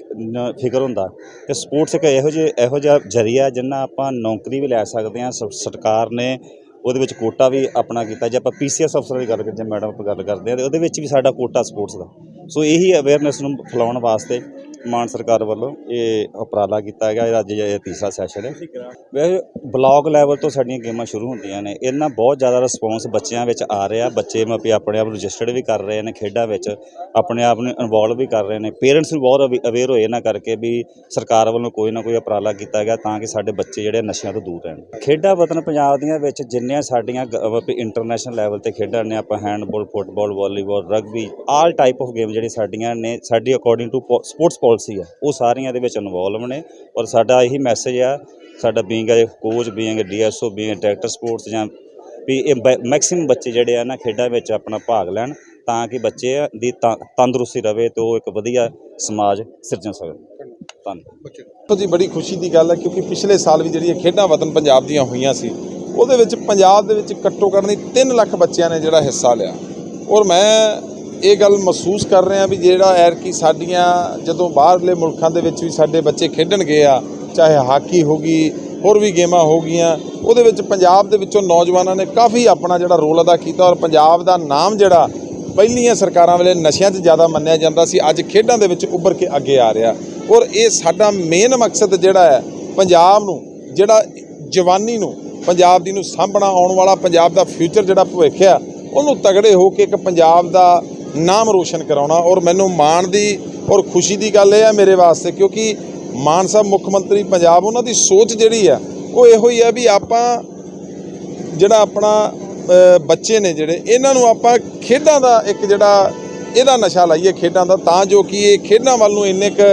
[SPEAKER 11] ਫਿਕਰ ਹੁੰਦਾ ਤੇ ਸਪੋਰਟਸ ਇੱਕ ਇਹੋ ਜਿਹੇ, ਇਹੋ ਜਿਹਾ ਜ਼ਰੀਆ ਜਿੰਨਾ ਆਪਾਂ ਨੌਕਰੀ ਵੀ ਲੈ ਸਕਦੇ ਹਾਂ ਸ- ਸਰਕਾਰ ਨੇ ਉਹਦੇ ਵਿੱਚ ਕੋਟਾ ਵੀ ਆਪਣਾ ਕੀਤਾ। ਜੇ ਆਪਾਂ ਪੀਸੀਐਸ ਅਫਸਰ ਦੀ ਗੱਲ ਕਰੀਏ ਮੈਡਮ ਆਪਾਂ ਗੱਲ ਕਰਦੇ ਹਾਂ, ਤੇ ਉਹਦੇ ਵਿੱਚ ਵੀ ਸਾਡਾ ਕੋਟਾ ਸਪੋਰਟਸ ਦਾ। ਸੋ ਇਹੀ ਅਵੇਅਰਨੈਸ ਨੂੰ ਫੈਲਾਉਣ ਵਾਸਤੇ ਮਾਨ ਸਰਕਾਰ ਵੱਲੋਂ ਇਹ ਉਪਰਾਲਾ ਕੀਤਾ ਗਿਆ। ਅੱਜ ਇਹ ਤੀਸਰਾ ਸੈਸ਼ਨ ਹੈ। ਵੈਸੇ ਬਲਾਕ ਲੈਵਲ ਤੋਂ ਸਾਡੀਆਂ ਗੇਮਾਂ ਸ਼ੁਰੂ ਹੁੰਦੀਆਂ ਨੇ। ਇਹਨਾਂ ਬਹੁਤ ਜ਼ਿਆਦਾ ਰਿਸਪੌਂਸ ਬੱਚਿਆਂ ਵਿੱਚ ਆ ਰਿਹਾ। ਬੱਚੇ ਮ ਆਪਣੇ ਆਪ ਨੂੰ ਰਜਿਸਟਰਡ ਵੀ ਕਰ ਰਹੇ ਨੇ ਖੇਡਾਂ ਵਿੱਚ। ਆਪਣੇ ਆਪ ਨੂੰ ਇਨਵੋਲਵ ਵੀ ਕਰ ਰਹੇ ਨੇ। ਪੇਰੈਂਟਸ ਵੀ ਬਹੁਤ ਅਵੇਅਰ ਹੋਏ ਇਹਨਾਂ ਕਰਕੇ ਵੀ ਸਰਕਾਰ ਵੱਲੋਂ ਕੋਈ ਨਾ ਕੋਈ ਉਪਰਾਲਾ ਕੀਤਾ ਗਿਆ ਤਾਂ ਕਿ ਸਾਡੇ ਬੱਚੇ ਜਿਹੜੇ ਨਸ਼ਿਆਂ ਤੋਂ ਦੂਰ ਰਹਿਣ। ਖੇਡਾਂ ਵਤਨ ਪੰਜਾਬ ਦੀਆਂ ਵਿੱਚ ਜਿੰਨੀਆਂ ਸਾਡੀਆਂ ਇੰਟਰਨੈਸ਼ਨਲ ਲੈਵਲ ਤੇ ਖੇਡਾਂ ਨੇ, ਆਪਾਂ handball football volleyball rugby all type of game ਜਿਹੜੀ ਸਾਡੀਆਂ ਨੇ, ਸਾਡੀ ਅਕੋਰਡਿੰਗ ਟੂ ਸਪੋਰਟਸ ਪਾਲਿਸੀ ਆ। ਉਹ ਸਾਰੀਆਂ ਦੇ ਵਿੱਚ ਇਨਵੋਲਵ ਨੇ ਔਰ ਸਾਡਾ ਇਹੀ ਮੈਸੇਜ ਆ, ਸਾਡਾ being a coach being a DSO being director sports ਜਾਂ ਵੀ ਇਹ ਮੈਕਸਿਮਮ ਬੱਚੇ ਜਿਹੜੇ ਆ ਨਾ ਖੇਡਾਂ ਵਿੱਚ ਆਪਣਾ ਭਾਗ ਲੈਣ ਤਾਂ ਕਿ ਬੱਚੇ ਦੀ ਤਾਂ- ਤੰਦਰੁਸਤੀ ਰਵੇ ਤੇ ਉਹ ਇੱਕ ਵਧੀਆ ਸਮਾਜ ਸਿਰਜਣ ਸਕਣ। ਧੰਨਵਾਦ।
[SPEAKER 13] ਦੇਖੋ ਜੀ, ਬੜੀ ਖੁਸ਼ੀ ਦੀ ਗੱਲ ਹੈ ਕਿਉਂਕਿ ਪਿਛਲੇ ਸਾਲ ਵੀ ਜਿਹੜੀਆਂ ਖੇਡਾਂ ਵਤਨ ਪੰਜਾਬ ਦੀਆਂ ਹੋਈਆਂ ਸੀ, ਉਹਦੇ ਵਿੱਚ ਪੰਜਾਬ ਦੇ ਵਿੱਚ ਘੱਟੋ ਘੱਟ ਨਹੀਂ 3 ਲੱਖ ਬੱਚਿਆਂ ਨੇ ਜਿਹੜਾ ਹਿੱਸਾ ਲਿਆ। ਔਰ ਮੈਂ ਇਹ ਗੱਲ ਮਹਿਸੂਸ ਕਰ ਰਿਹਾ ਵੀ ਜਿਹੜਾ ਐਰ ਕੀ ਸਾਡੀਆਂ ਜਦੋਂ ਬਾਹਰਲੇ ਮੁਲਕਾਂ ਦੇ ਵਿੱਚ ਵੀ ਸਾਡੇ ਬੱਚੇ ਖੇਡਣ ਗਏ ਆ, ਚਾਹੇ ਹਾਕੀ ਹੋ ਗਈ, ਹੋਰ ਵੀ ਗੇਮਾਂ ਹੋ ਗਈਆਂ, ਉਹਦੇ ਵਿੱਚ ਪੰਜਾਬ ਦੇ ਵਿੱਚੋਂ ਨੌਜਵਾਨਾਂ ਨੇ ਕਾਫੀ ਆਪਣਾ ਜਿਹੜਾ ਰੋਲ ਅਦਾ ਕੀਤਾ ਔਰ ਪੰਜਾਬ ਦਾ ਨਾਮ ਜਿਹੜਾ ਪਹਿਲੀਆਂ ਸਰਕਾਰਾਂ ਵੇਲੇ ਨਸ਼ਿਆਂ 'ਚ ਜ਼ਿਆਦਾ ਮੰਨਿਆ ਜਾਂਦਾ ਸੀ, ਅੱਜ ਖੇਡਾਂ ਦੇ ਵਿੱਚ ਉੱਭਰ ਕੇ ਅੱਗੇ ਆ ਰਿਹਾ। ਔਰ ਇਹ ਸਾਡਾ ਮੇਨ ਮਕਸਦ ਜਿਹੜਾ ਹੈ, ਪੰਜਾਬ ਨੂੰ, ਜਿਹੜਾ ਜਵਾਨੀ ਨੂੰ, ਪੰਜਾਬ ਦੀ ਨੂੰ ਸਾਂਭਣਾ ਆਉਣ ਵਾਲਾ, ਪੰਜਾਬ ਦਾ ਫਿਊਚਰ ਜਿਹੜਾ ਭਵਿੱਖ ਆ, ਉਹਨੂੰ ਤਗੜੇ ਹੋ ਕੇ ਇੱਕ ਪੰਜਾਬ ਦਾ ਨਾਮ ਰੋਸ਼ਨ ਕਰਾਉਣਾ ਔਰ ਮੈਨੂੰ ਮਾਣ ਦੀ ਔਰ ਖੁਸ਼ੀ ਦੀ ਗੱਲ ਇਹ ਹੈ ਮੇਰੇ ਵਾਸਤੇ, ਕਿਉਂਕਿ ਮਾਨ ਸਾਹਿਬ ਮੁੱਖ ਮੰਤਰੀ ਪੰਜਾਬ, ਉਹਨਾਂ ਦੀ ਸੋਚ ਜਿਹੜੀ ਆ ਉਹ ਇਹੋ ਹੀ ਹੈ ਵੀ ਆਪਾਂ ਜਿਹੜਾ ਆਪਣਾ ਬੱਚੇ ਨੇ ਜਿਹੜੇ, ਇਹਨਾਂ ਨੂੰ ਆਪਾਂ ਖੇਡਾਂ ਦਾ ਇੱਕ ਜਿਹੜਾ ਇਹਦਾ ਨਸ਼ਾ ਲਾਈਏ ਖੇਡਾਂ ਦਾ, ਤਾਂ ਜੋ ਕਿ ਇਹ ਖੇਡਾਂ ਵੱਲ ਨੂੰ ਇੰਨੇ ਕੁ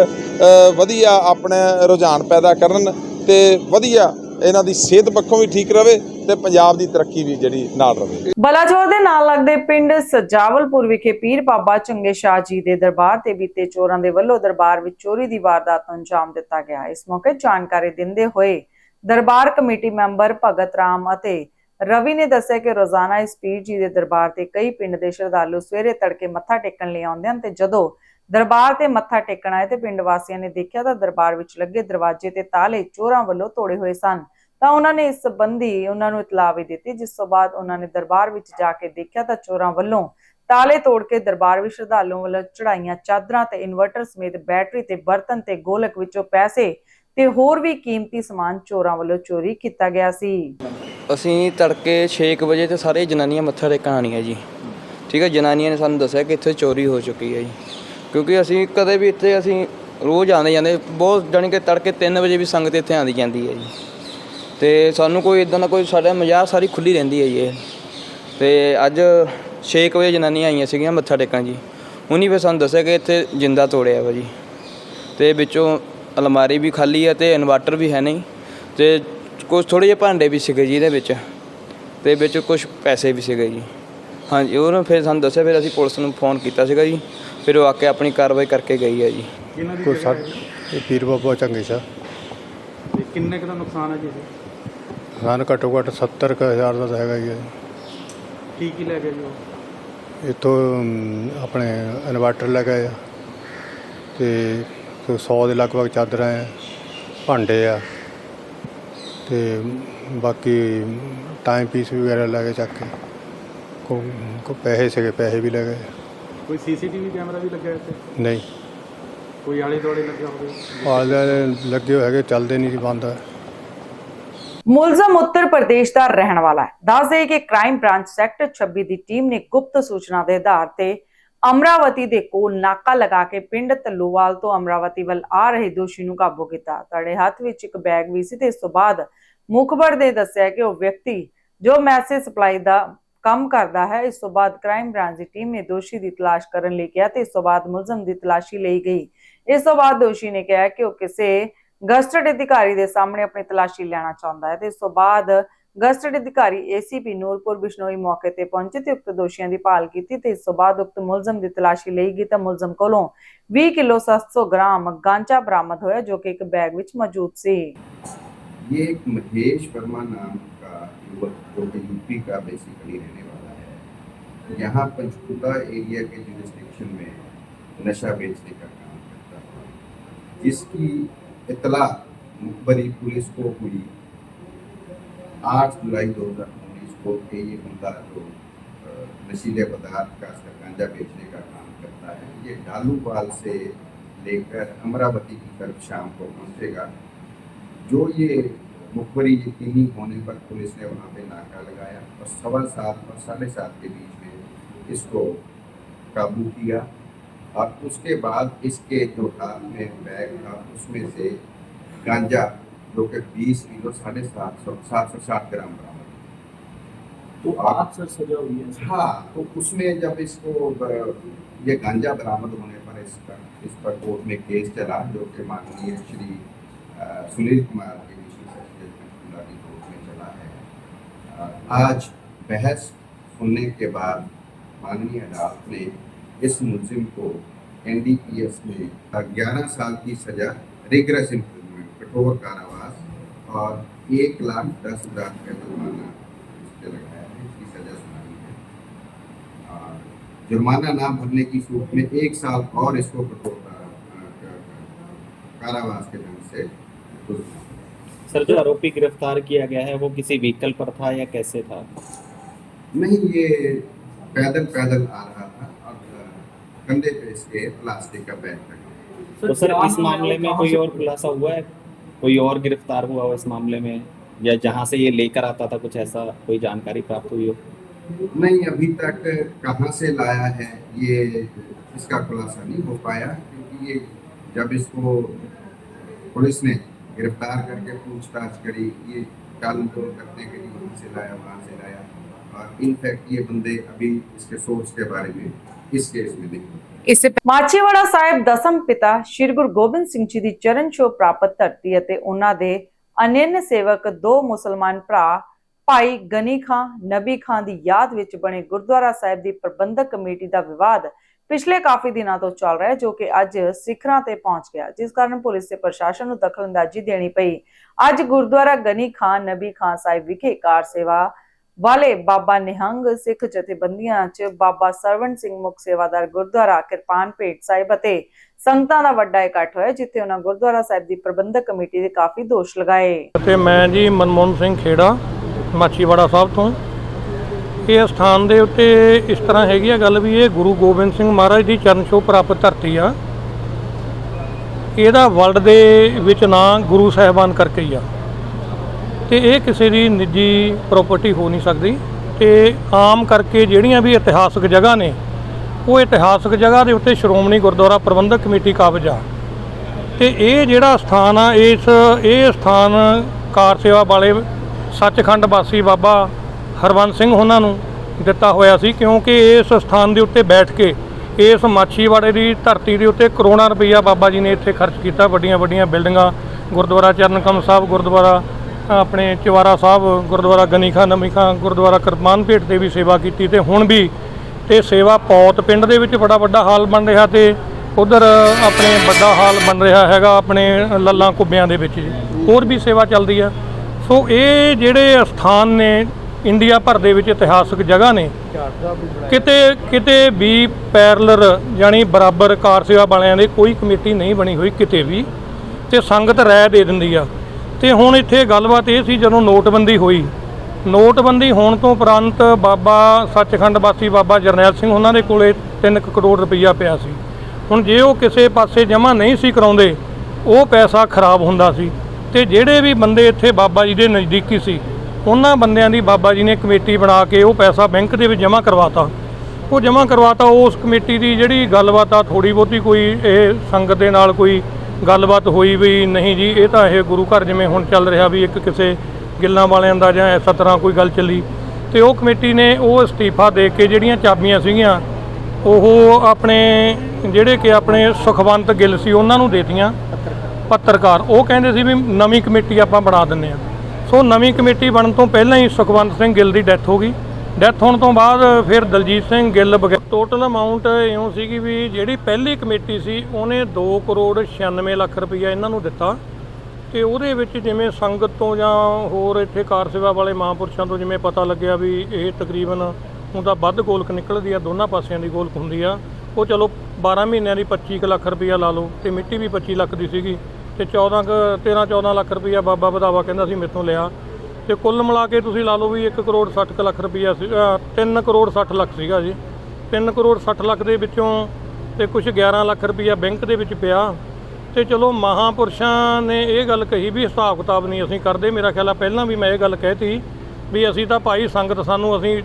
[SPEAKER 13] ਵਧੀਆ ਆਪਣੇ ਰੁਝਾਨ ਪੈਦਾ ਕਰਨ ਤੇ ਵਧੀਆ ਇਹਨਾਂ ਦੀ ਸਿਹਤ ਪੱਖੋਂ ਵੀ ਠੀਕ ਰਵੇ ਤੇ ਪੰਜਾਬ ਦੀ ਤਰੱਕੀ ਵੀ ਜਿਹੜੀ ਨਾਲ ਰਵੇ।
[SPEAKER 1] ਬਲਾਚੌਰ ਦੇ ਨਾਲ ਲੱਗਦੇ ਪਿੰਡ ਸਜਾਵਲਪੁਰ ਵਿਖੇ ਪੀਰ ਬਾਬਾ ਚੰਗੇ ਸ਼ਾਹ ਜੀ ਦੇ ਦਰਬਾਰ ਤੇ ਬੀਤੇ ਚੋਰਾਂ ਦੇ ਵੱਲੋਂ ਦਰਬਾਰ ਵਿੱਚ ਚੋਰੀ ਦੀ ਵਾਰਦਾਤ ਨੂੰ ਅੰਜਾਮ ਦਿੱਤਾ ਗਿਆ। ਇਸ ਮੌਕੇ ਜਾਣਕਾਰੀ ਦਿੰਦੇ ਹੋਏ ਦਰਬਾਰ ਕਮੇਟੀ ਮੈਂਬਰ ਭਗਤ ਰਾਮ ਅਤੇ ਰਵੀ ਨੇ ਦੱਸਿਆ ਕਿ ਰੋਜ਼ਾਨਾ ਇਸ ਪੀਰ ਜੀ ਦੇ ਦਰਬਾਰ ਤੇ ਕਈ ਪਿੰਡ ਦੇ ਸ਼ਰਧਾਲੂ ਸਵੇਰੇ ਤੜਕੇ ਮੱਥਾ ਟੇਕਣ ਲਈ ਆਉਂਦੇ ਹਨ ਤੇ ਜਦੋਂ ਦਰਬਾਰ ਤੇ ਮੱਥਾ ਟੇਕਣ ਆਏ ਤੇ ਪਿੰਡ ਵਾਸੀਆਂ ਨੇ ਦੇਖਿਆ ਤਾਂ ਦਰਬਾਰ ਵਿੱਚ ਲੱਗੇ ਦਰਵਾਜ਼ੇ ਤੇ ਤਾਲੇ ਚੋਰਾਂ ਵੱਲੋਂ ਤੋੜੇ ਹੋਏ ਸਨ। ਤਾਂ ਉਹਨਾਂ ਨੇ ਇਸ ਸੰਬੰਧੀ ਉਹਨਾਂ ਨੂੰ ਇਤਲਾਹ ਵੀ ਦਿੱਤੀ, ਜਿਸ ਤੋਂ ਬਾਅਦ ਉਹਨਾਂ ਨੇ ਦਰਬਾਰ ਵਿੱਚ ਜਾ ਕੇ ਦੇਖਿਆ ਤਾਂ ਚੋਰਾਂ ਵੱਲੋਂ ਤਾਲੇ ਤੋੜ ਕੇ ਦਰਬਾਰ ਵਿੱਚ ਸ਼ਰਧਾਲੂਆਂ ਵੱਲੋਂ ਚੜਾਈਆਂ ਚਾਦਰਾਂ ਤੇ ਇਨਵਰਟਰ ਸਮੇਤ ਬੈਟਰੀ ਤੇ ਬਰਤਨ ਤੇ ਗੋਲਕ ਵਿੱਚੋਂ ਪੈਸੇ ਤੇ ਹੋਰ ਵੀ ਕੀਮਤੀ ਸਮਾਨ ਚੋਰਾਂ ਵੱਲੋਂ ਚੋਰੀ ਕੀਤਾ ਗਿਆ ਸੀ।
[SPEAKER 14] ਅਸੀਂ ਤੜਕੇ 6 ਵਜੇ ਤੇ ਸਾਰੇ ਜਨਾਨੀਆਂ ਮੱਥਾ ਟੇਕਣ ਆਉਣੀਆਂ ਜੀ। ਠੀਕ ਹੈ, ਜਨਾਨੀਆਂ ਨੇ ਸਾਨੂੰ ਦੱਸਿਆ ਕਿ ਇੱਥੇ ਚੋਰੀ ਹੋ ਚੁੱਕੀ ਹੈ ਜੀ। ਕਿਉਂਕਿ ਅਸੀਂ ਕਦੇ ਵੀ ਇੱਥੇ ਅਸੀਂ ਰੋਜ਼ ਆਉਂਦੇ ਜਾਂਦੇ, ਬਹੁਤ ਜਾਣੀ ਕਿ ਤੜਕੇ 3 ਵਜੇ ਵੀ ਸੰਗਤ ਇੱਥੇ ਆਉਂਦੀ ਜਾਂਦੀ ਹੈ ਜੀ। ਤੇ ਸਾਨੂੰ ਕੋਈ ਇਦਾਂ ਦਾ ਕੋਈ ਸਾਡਾ ਮਜ਼ਾਕ ਸਾਰੀ ਖੁੱਲੀ ਰਹਿੰਦੀ ਹੈ ਜੀ ਇਹ। ਤੇ ਅੱਜ 6 ਵਜੇ ਜਨਾਨੀਆਂ ਆਈਆਂ ਸੀਗੀਆਂ ਮੱਥਾ ਟੇਕਣ ਜੀ। ਉਹਨੀ ਫਿਰ ਸਾਨੂੰ ਦੱਸਿਆ ਕਿ ਇੱਥੇ ਜਿੰਦਾ ਤੋੜਿਆ ਵਾ ਜੀ। ਤੇ ਵਿੱਚੋਂ ਅਲਮਾਰੀ ਵੀ ਖਾਲੀ ਹੈ ਤੇ ਇਨਵਰਟਰ ਵੀ ਹੈ ਨਹੀਂ। ਤੇ ਕੁਝ ਥੋੜੇ ਜਿਹੇ ਭਾਂਡੇ ਵੀ ਸੀਗੇ ਜੀ ਇਹਦੇ ਵਿੱਚ। ਤੇ ਵਿੱਚ ਕੁਝ ਪੈਸੇ ਵੀ ਸੀਗੇ ਜੀ। ਹਾਂਜੀ ਉਹਨੇ ਫਿਰ ਸਾਨੂੰ ਦੱਸਿਆ ਫਿਰ ਅਸੀਂ ਪੁਲਿਸ ਨੂੰ ਫੋਨ ਕੀਤਾ ਸੀਗਾ ਜੀ। ਫਿਰ ਉਹ ਆ ਕੇ ਆਪਣੀ ਕਾਰਵਾਈ ਕਰਕੇ ਗਈ ਹੈ ਜੀ।
[SPEAKER 13] ਕੋਈ ਸਾ ਇਹ ਪੀਰ ਬਾਬਾ ਚੰਗੇ ਸ਼ਾਹ।
[SPEAKER 2] ਕਿੰਨੇ ਕੁ ਦਾ ਨੁਕਸਾਨ ਹੈ ਜੀ
[SPEAKER 13] ਸਾਨੂੰ ਘੱਟੋ ਘੱਟ 70 ਕੁ ਹਜ਼ਾਰ ਦਾ ਤਾਂ ਹੈਗਾ ਹੀ ਹੈ
[SPEAKER 2] ਕੀ ਕੀ ਲੈ ਗਏ ਜੀ ਉਹ?
[SPEAKER 13] ਇੱਥੋਂ ਅਮ, ਆਪਣੇ ਇਨਵਰਟਰ ਲਗਾਏ ਆ। ਤੇ ਕੋਈ 100 ਦੇ ਲਗਭਗ ਚਾਦਰਾਂ ਆ ਭਾਂਡੇ ਆ। ਤੇ ਬਾਕੀ ਟਾਈਮ ਪੀਸ ਵਗੈਰਾ ਲੈ ਕੇ ਚੱਕ ਕੇ। ਕੋ ਕੋ ਪੈਸੇ ਸੀਗੇ ਪੈਸੇ ਵੀ ਲੈ ਗਏ।
[SPEAKER 2] ਕੋਈ ਸੀਸੀਟੀਵੀ ਕੈਮਰਾ ਵੀ ਲੱਗਿਆ ਇੱਥੇ?
[SPEAKER 13] ਨਹੀਂ।
[SPEAKER 2] ਕੋਈ ਆਲੇ ਦੁਆਲੇ ਲੱਗਿਆ ਹੋਵੇ
[SPEAKER 13] ਆਲੇ ਦੁਆਲੇ ਲੱਗੇ ਹੋਏ ਹੈਗੇ ਚੱਲਦੇ ਨਹੀਂ ਸੀ ਬੰਦ।
[SPEAKER 1] ਮੁਲਜ਼ਮ ਉੱਤਰ ਪ੍ਰਦੇਸ਼ ਦਾ ਰਹਿਣ ਵਾਲਾ ਹੈ। ਦੱਸ ਦੇਈਏ ਕਿ ਕ੍ਰਾਈਮ ਬ੍ਰਾਂਚ ਸੈਕਟਰ 26 ਦੀ ਟੀਮ ਨੇ ਗੁਪਤ ਸੂਚਨਾ ਦੇ ਆਧਾਰ ਤੇ ਅਮਰਾਵਤੀ ਦੇ ਕੋਲ ਨਾਕਾ ਲਗਾ ਕੇ ਪਿੰਡ ਤੱਲੂਵਾਲ ਤੋਂ ਅਮਰਾਵਤੀ ਵੱਲ ਆ ਰਹੇ ਦੋਸ਼ੀ ਨੂੰ ਕਾਬੂ ਕੀਤਾ। ਤੁਹਾਡੇ ਹੱਥ ਵਿੱਚ ਇੱਕ ਬੈਗ ਵੀ ਸੀ ਤੇ ਇਸ ਤੋਂ ਬਾਅਦ ਮੁਖਬਰ ਨੇ ਦੱਸਿਆ ਕਿ ਉਹ ਵਿਅਕਤੀ ਜੋ ਮੈਸੇਜ ਸਪਲਾਈ ਦਾ ਕੰਮ ਕਰਦਾ ਹੈ, ਇਸ ਤੋਂ ਬਾਅਦ ਕ੍ਰਾਈਮ ਬ੍ਰਾਂਚ ਦੀ ਟੀਮ ਨੇ ਦੋਸ਼ੀ ਦੀ ਤਲਾਸ਼ ਕਰਨ ਲਈ ਕਿਹਾ ਤੇ ਇਸ ਤੋਂ ਬਾਅਦ ਮੁਲਜ਼ਮ ਦੀ ਤਲਾਸ਼ੀ ਲਈ ਗਈ। ਇਸ ਤੋਂ ਬਾਅਦ ਦੋਸ਼ੀ ਨੇ ਕਿਹਾ ਕਿ ਉਹ ਕਿਸੇ ਗਸਟਡ ਅਧਿਕਾਰੀ ਦੇ ਸਾਹਮਣੇ ਆਪਣੀ ਤਲਾਸ਼ੀ ਲੈਣਾ ਚਾਹੁੰਦਾ ਹੈ ਤੇ ਇਸ ਤੋਂ ਬਾਅਦ ਗਸਟਡ ਅਧਿਕਾਰੀ ਏਸੀਪੀ ਨੂਰਪੁਰ ਬਿਸ਼ਨੋਈ ਮੌਕੇ ਤੇ ਪਹੁੰਚੇ ਤੇ ਉਕਤ ਦੋਸ਼ੀਆਂ ਦੀ ਭਾਲ ਕੀਤੀ ਤੇ ਇਸ ਤੋਂ ਬਾਅਦ ਉਕਤ ਮੁਲਜ਼ਮ ਦੀ ਤਲਾਸ਼ੀ ਲਈ ਗਈ ਤਾਂ ਮੁਲਜ਼ਮ ਕੋਲੋਂ 20 ਕਿਲੋ 700 ਗ੍ਰਾਮ ਗਾਂਜਾ ਬਰਾਮਦ ਹੋਇਆ ਜੋ ਕਿ ਇੱਕ ਬੈਗ ਵਿੱਚ ਮੌਜੂਦ ਸੀ
[SPEAKER 15] ये एक महेश वर्मा नाम का युवक जो कि यूपी का बेसिकली रहने वाला है यहाँ पंचकुला एरिया के जुरिस्डिक्शन में नशा बेचने का काम करता है जिसकी इतला मुखबरी पुलिस को हुई। आठ जुलाई दो हज़ार उन्नीस को ये बंदा जो नशीले पदार्थ का गांजा बेचने का काम करता है, ये डालूपाल से लेकर अमरावती की तरफ़ शाम को पहुंचेगा। जो ये मुखबरी यकीनी होने पर पुलिस ने वहाँ पे नाका लगाया और सवा सात और साढ़े सात के बीच में इसको काबू किया। और उसके बाद इसके जो हाथ में बैग था उसमें से गांजा जो कि बीस किलो साढ़े सात सौ सात सौ साठ ग्राम बरामद
[SPEAKER 16] तो आप सर सजा हुई है
[SPEAKER 15] हाँ तो उसमें जब इसको ये गांजा बरामद होने पर इसका इस पर कोर्ट में केस चला जो कि माननीय श्री सुनील कुमार की कोर्ट में चला है। आज बहस सुनने के बाद माननीय अदालत ने इस मुलजिम को एनडीपीएस में 11 साल की सजा रिग्रेस इम्प्रूवमेंट कठोर कारावास और एक लाख दस हज़ार का जुर्माना इस पे लगाया है इसकी सजा सुनाई है। और जुर्माना ना भरने की सूरत में एक साल और इसको कठोर कारावास के ढंग से
[SPEAKER 17] सर जो आरोपी गिरफ़्तार किया गया है वो किसी व्हीकल पर था या कैसे था?
[SPEAKER 15] नहीं ये पैदल पैदल आ रहा कंधे पे इसके प्लास्टिक का बैग लगा
[SPEAKER 17] तो सर इस मामले में कोई और खुलासा हुआ है? कोई और गिरफ़्तार हुआ हो इस मामले में? या जहाँ से ये लेकर आता था कुछ ऐसा कोई जानकारी प्राप्त हुई हो?
[SPEAKER 15] नहीं अभी तक कहाँ से लाया है ये इसका खुलासा नहीं हो पाया क्योंकि ये जब इसको पुलिस ने गिरफ़्तार करके पूछताछ करी ये टाल मटोल करने के लिए वहाँ से लाया वहाँ से लाया। और इनफैक्ट ये बंदे अभी इसके सोर्स के बारे में ਇਸ ਕੇਸ ਵਿੱਚ ਦੇਖੋ।
[SPEAKER 1] ਇਸ ਮਾਚੀਵਾੜਾ ਸਾਹਿਬ ਦਸਮ ਪਿਤਾ ਸ਼੍ਰੀ ਗੁਰੂ ਗੋਬਿੰਦ ਸਿੰਘ ਜੀ ਦੀ ਚਰਨ ਛੋਹ ਪ੍ਰਾਪਤ ਧਰਤੀ ਅਤੇ ਉਹਨਾਂ ਦੇ ਅਨੰਨ ਸੇਵਕ ਦੋ ਮੁਸਲਮਾਨ ਭਰਾ ਭਾਈ ਗਨੀ ਖਾਂ, ਨਬੀ ਖਾਂ ਦੀ ਯਾਦ ਵਿੱਚ ਬਣੇ ਗੁਰਦੁਆਰਾ ਸਾਹਿਬ ਦੀ ਪ੍ਰਬੰਧਕ ਕਮੇਟੀ ਦਾ ਵਿਵਾਦ ਪਿਛਲੇ ਕਾਫੀ ਦਿਨਾਂ ਤੋਂ ਚੱਲ ਰਿਹਾ ਜੋ ਕਿ ਅੱਜ ਸਿਖਰਾਂ ਤੇ ਪਹੁੰਚ ਗਿਆ। ਜਿਸ ਕਾਰਨ ਪੁਲਿਸ ਤੇ ਪ੍ਰਸ਼ਾਸਨ ਨੂੰ ਦਖਲਅੰਦਾਜ਼ੀ ਦੇਣੀ ਪਈ। ਅੱਜ ਗੁਰਦੁਆਰਾ ਗਨੀ ਖਾਂ, ਨਬੀ ਖਾਂ ਸਾਹਿਬ ਵਿਖੇ ਕਾਰ ਸੇਵਾ ਵਾਲੇ ਬਾਬਾ ਨਿਹੰਗ ਸਿੱਖ ਜਥੇਬੰਦੀਆਂ 'ਚ ਬਾਬਾ ਸਰਵਣ ਸਿੰਘ ਮੁਖ ਸੇਵਾਦਾਰ ਗੁਰਦੁਆਰਾ ਕਿਰਪਾਨ ਭੇਟ ਸਾਹਿਬ ਅਤੇ ਸੰਗਤਾਂ ਦਾ ਵੱਡਾ ਇਕੱਠ ਹੋਇਆ, ਜਿੱਥੇ ਉਹਨਾਂ ਗੁਰਦੁਆਰਾ ਸਾਹਿਬ ਦੀ ਪ੍ਰਬੰਧਕ ਕਮੇਟੀ ਦੇ ਕਾਫੀ ਦੋਸ਼ ਲਗਾਏ।
[SPEAKER 5] ਤੇ ਮੈਂ ਜੀ ਮਨਮੋਹਨ ਸਿੰਘ ਖੇੜਾ, ਮਾਛੀਵਾੜਾ ਸਾਹਿਬ ਤੋਂ। ਇਹ ਸਥਾਨ ਦੇ ਉੱਤੇ ਇਸ ਤਰ੍ਹਾਂ ਹੈਗੀ ਆ ਗੱਲ ਵੀ, ਇਹ ਗੁਰੂ ਗੋਬਿੰਦ ਸਿੰਘ ਮਹਾਰਾਜ ਦੀ ਚਰਨ ਛੋਹ ਪ੍ਰਾਪਤ ਧਰਤੀ ਆ। ਇਹਦਾ ਵਰਲਡ ਦੇ ਵਿੱਚ ਨਾਂ ਗੁਰੂ ਸਾਹਿਬਾਨ ਕਰਕੇ ਹੀ ਆ। ਤੇ ਇਹ ਕਿਸੇ ਦੀ ਨਿੱਜੀ ਪ੍ਰਾਪਰਟੀ ਹੋ ਨਹੀਂ ਸਕਦੀ ਤੇ ਆਮ ਕਰਕੇ ਜਿਹੜੀਆਂ ਵੀ ਇਤਿਹਾਸਕ ਜਗ੍ਹਾ ਨੇ, ਉਹ ਇਤਿਹਾਸਕ ਜਗ੍ਹਾ ਦੇ ਉੱਤੇ ਸ਼੍ਰੋਮਣੀ ਗੁਰਦੁਆਰਾ ਪ੍ਰਬੰਧਕ ਕਮੇਟੀ ਕਾਬਜ ਆ। ਤੇ ਇਹ ਜਿਹੜਾ ਸਥਾਨ ਆ, ਇਸ, ਇਹ ਸਥਾਨ ਕਾਰ ਸੇਵਾ ਵਾਲੇ ਸੱਚਖੰਡ ਵਾਸੀ ਬਾਬਾ ਹਰਵੰਸ ਸਿੰਘ ਉਹਨਾਂ ਨੂੰ ਦਿੱਤਾ ਹੋਇਆ ਸੀ, ਕਿਉਂਕਿ ਇਸ ਸਥਾਨ ਦੇ ਉੱਤੇ ਬੈਠ ਕੇ ਇਸ ਮਾਛੀਵਾੜੇ ਦੀ ਧਰਤੀ ਦੇ ਉੱਤੇ ਕਰੋੜਾਂ ਰੁਪਈਆ ਬਾਬਾ ਜੀ ਨੇ ਇੱਥੇ ਖਰਚ ਕੀਤਾ ਵੱਡੀਆਂ ਵੱਡੀਆਂ ਬਿਲਡਿੰਗਾਂ, ਗੁਰਦੁਆਰਾ ਚਰਨਕਮ ਸਾਹਿਬ, ਗੁਰਦੁਆਰਾ ਆਪਣੇ ਚਵਾਰਾ ਸਾਹਿਬ, ਗੁਰਦੁਆਰਾ ਗਨੀਖਾ, ਨਮੀਖਾ, ਗੁਰਦੁਆਰਾ ਕਰਮਾਨ ਭੇਟ ਤੇ ਵੀ ਸੇਵਾ ਕੀਤੀ ਤੇ ਹੁਣ ਵੀ ਤੇ ਸੇਵਾ ਪੌਤ ਪਿੰਡ ਦੇ ਵਿੱਚ ਬੜਾ ਵੱਡਾ ਹਾਲ ਬਣ ਰਿਹਾ ਤੇ ਉਧਰ ਆਪਣੇ ਵੱਡਾ ਹਾਲ ਬਣ ਰਿਹਾ ਹੈਗਾ ਆਪਣੇ ਲੱਲਾਂ ਕੁੱਬਿਆਂ ਦੇ ਵਿੱਚ ਹੋਰ ਵੀ ਸੇਵਾ ਚੱਲਦੀ ਆ। ਸੋ ਇਹ ਜਿਹੜੇ ਸਥਾਨ ਨੇ ਇੰਡੀਆ ਭਰ ਦੇ ਵਿੱਚ ਇਤਿਹਾਸਕ ਜਗ੍ਹਾ ਨੇ, ਕਿਤੇ ਕਿਤੇ ਵੀ ਪੈਰਲਰ ਯਾਨੀ ਬਰਾਬਰ ਕਾਰ ਸੇਵਾ ਵਾਲਿਆਂ ਦੀ ਕੋਈ ਕਮੇਟੀ ਨਹੀਂ ਬਣੀ ਹੋਈ ਕਿਤੇ ਵੀ ਤੇ ਸੰਗਤ ਰਾਏ ਦੇ ਦਿੰਦੀ ਆ। ਤੇ ਹੁਣ ਇੱਥੇ ਗੱਲਬਾਤ ਇਹ ਸੀ ਜਦੋਂ ਨੋਟਬੰਦੀ ਹੋਈ। ਨੋਟਬੰਦੀ ਹੋਣ ਤੋਂ ਉਪਰੰਤ ਬਾਬਾ ਸੱਚਖੰਡ ਵਾਸੀ ਬਾਬਾ ਜਰਨੈਲ ਸਿੰਘ ਉਹਨਾਂ ਦੇ ਕੋਲੇ 3 ਕਰੋੜ ਰੁਪਈਆ ਪਿਆ ਸੀ। ਹੁਣ ਜੇ ਉਹ ਕਿਸੇ ਪਾਸੇ ਜਮ੍ਹਾਂ ਨਹੀਂ ਸੀ ਕਰਾਉਂਦੇ, ਉਹ ਪੈਸਾ ਖਰਾਬ ਹੁੰਦਾ ਸੀ। ਤੇ ਜਿਹੜੇ ਵੀ ਬੰਦੇ ਇੱਥੇ ਬਾਬਾ ਜੀ ਦੇ ਨਜ਼ਦੀਕੀ ਸੀ, ਉਹਨਾਂ ਬੰਦਿਆਂ ਦੀ ਬਾਬਾ ਜੀ ਨੇ ਕਮੇਟੀ ਬਣਾ ਕੇ ਉਹ ਪੈਸਾ ਬੈਂਕ ਦੇ ਵਿੱਚ ਜਮ੍ਹਾਂ ਕਰਵਾਤਾ। ਉਹ ਜਮ੍ਹਾਂ ਕਰਵਾਤਾ, ਉਸ ਕਮੇਟੀ ਦੀ ਜਿਹੜੀ ਗੱਲਬਾਤ ਆ ਥੋੜੀ ਬਹੁਤੀ ਕੋਈ ਇਹ ਸੰਗਤ ਦੇ ਨਾਲ ਕੋਈ ਗੱਲਬਾਤ ਹੋਈ ਵੀ ਨਹੀਂ ਜੀ। ਇਹ ਤਾਂ ਇਹ ਗੁਰੂ ਘਰ ਜਿਵੇਂ ਹੁਣ ਚੱਲ ਰਿਹਾ ਵੀ ਇੱਕ ਕਿਸੇ ਗਿੱਲਾਂ ਵਾਲਿਆਂ ਦਾ ਜਾਂ ਇਸ ਤਰ੍ਹਾਂ ਕੋਈ ਗੱਲ ਚੱਲੀ। ਤੇ ਉਹ ਕਮੇਟੀ ਨੇ ਉਹ ਅਸਤੀਫਾ ਦੇ ਕੇ ਜਿਹੜੀਆਂ ਚਾਬੀਆਂ ਸੀਗੀਆਂ, ਉਹ ਆਪਣੇ ਜਿਹੜੇ ਕਿ ਆਪਣੇ ਸੁਖਵੰਤ ਗਿੱਲ ਸੀ, ਉਹਨਾਂ ਨੂੰ ਦੇਤੀਆਂ। ਪੱਤਰਕਾਰ। ਉਹ ਕਹਿੰਦੇ ਸੀ ਵੀ ਨਵੀਂ ਕਮੇਟੀ ਆਪਾਂ ਬਣਾ ਦਿੰਨੇ ਆ ਸੋ ਨਵੀਂ ਕਮੇਟੀ ਬਣਨ ਤੋਂ ਪਹਿਲਾਂ ਹੀ ਸੁਖਵੰਤ ਸਿੰਘ ਗਿੱਲ ਦੀ ਡੈਥ ਹੋ ਗਈ। ਡੈਥ ਹੋਣ ਤੋਂ ਬਾਅਦ ਫਿਰ ਦਲਜੀਤ ਸਿੰਘ ਗਿੱਲ ਬਗੈਰ ਟੋਟਲ ਅਮਾਉਂਟ ਇਉਂ ਸੀਗੀ ਵੀ ਜਿਹੜੀ ਪਹਿਲੀ ਕਮੇਟੀ ਸੀ, ਉਹਨੇ 2 ਕਰੋੜ 96 ਲੱਖ ਰੁਪਈਆ ਇਹਨਾਂ ਨੂੰ ਦਿੱਤਾ। ਤੇ ਉਹਦੇ ਵਿੱਚ ਜਿਵੇਂ ਸੰਗਤ ਤੋਂ ਜਾਂ ਹੋਰ ਇੱਥੇ ਕਾਰ ਸੇਵਾ ਵਾਲੇ ਮਹਾਂਪੁਰਸ਼ਾਂ ਤੋਂ ਜਿਵੇਂ ਪਤਾ ਲੱਗਿਆ ਵੀ ਇਹ ਤਕਰੀਬਨ ਹੁਣ ਤਾਂ ਵੱਧ ਗੋਲਕ ਨਿਕਲਦੀ ਆ, ਦੋਨਾਂ ਪਾਸਿਆਂ ਦੀ ਗੋਲਕ ਹੁੰਦੀ ਆ। ਉਹ ਚਲੋ 12 ਮਹੀਨਿਆਂ ਦੀ 25 ਕੁ ਲੱਖ ਰੁਪਈਆ ਲਾ ਲਓ, ਤੇ ਮਿੱਟੀ ਵੀ 25 ਲੱਖ ਦੀ ਸੀਗੀ। ਤੇ 14 ਕੁ 13 14 ਲੱਖ ਰੁਪਈਆ ਬਾਬਾ ਵਧਾਵਾ ਕਹਿੰਦਾ ਸੀ ਮੇਥੋਂ ਲਿਆ। ਤੇ ਕੁੱਲ ਮਿਲਾ ਕੇ ਤੁਸੀਂ ਲਾ ਲਓ ਵੀ 1 ਕਰੋੜ 60 ਕੁ ਲੱਖ ਰੁਪਈਆ ਸੀ 3 ਕਰੋੜ 60 ਲੱਖ ਸੀਗਾ ਜੀ। 3 ਕਰੋੜ 60 ਲੱਖ ਦੇ ਵਿੱਚੋਂ ਤੇ ਕੁਝ 11 ਲੱਖ ਰੁਪਈਆ ਬੈਂਕ ਦੇ ਵਿੱਚ ਪਿਆ। ਤੇ ਚਲੋ ਮਹਾਪੁਰਸ਼ਾਂ ਨੇ ਇਹ ਗੱਲ ਕਹੀ ਵੀ ਹਿਸਾਬ ਕਿਤਾਬ ਨਹੀਂ ਅਸੀਂ ਕਰਦੇ। ਮੇਰਾ ਖਿਆਲ ਆ ਪਹਿਲਾਂ ਵੀ ਮੈਂ ਇਹ ਗੱਲ ਕਹਿਤੀ ਵੀ ਅਸੀਂ ਤਾਂ ਭਾਈ ਸੰਗਤ ਸਾਨੂੰ ਅਸੀਂ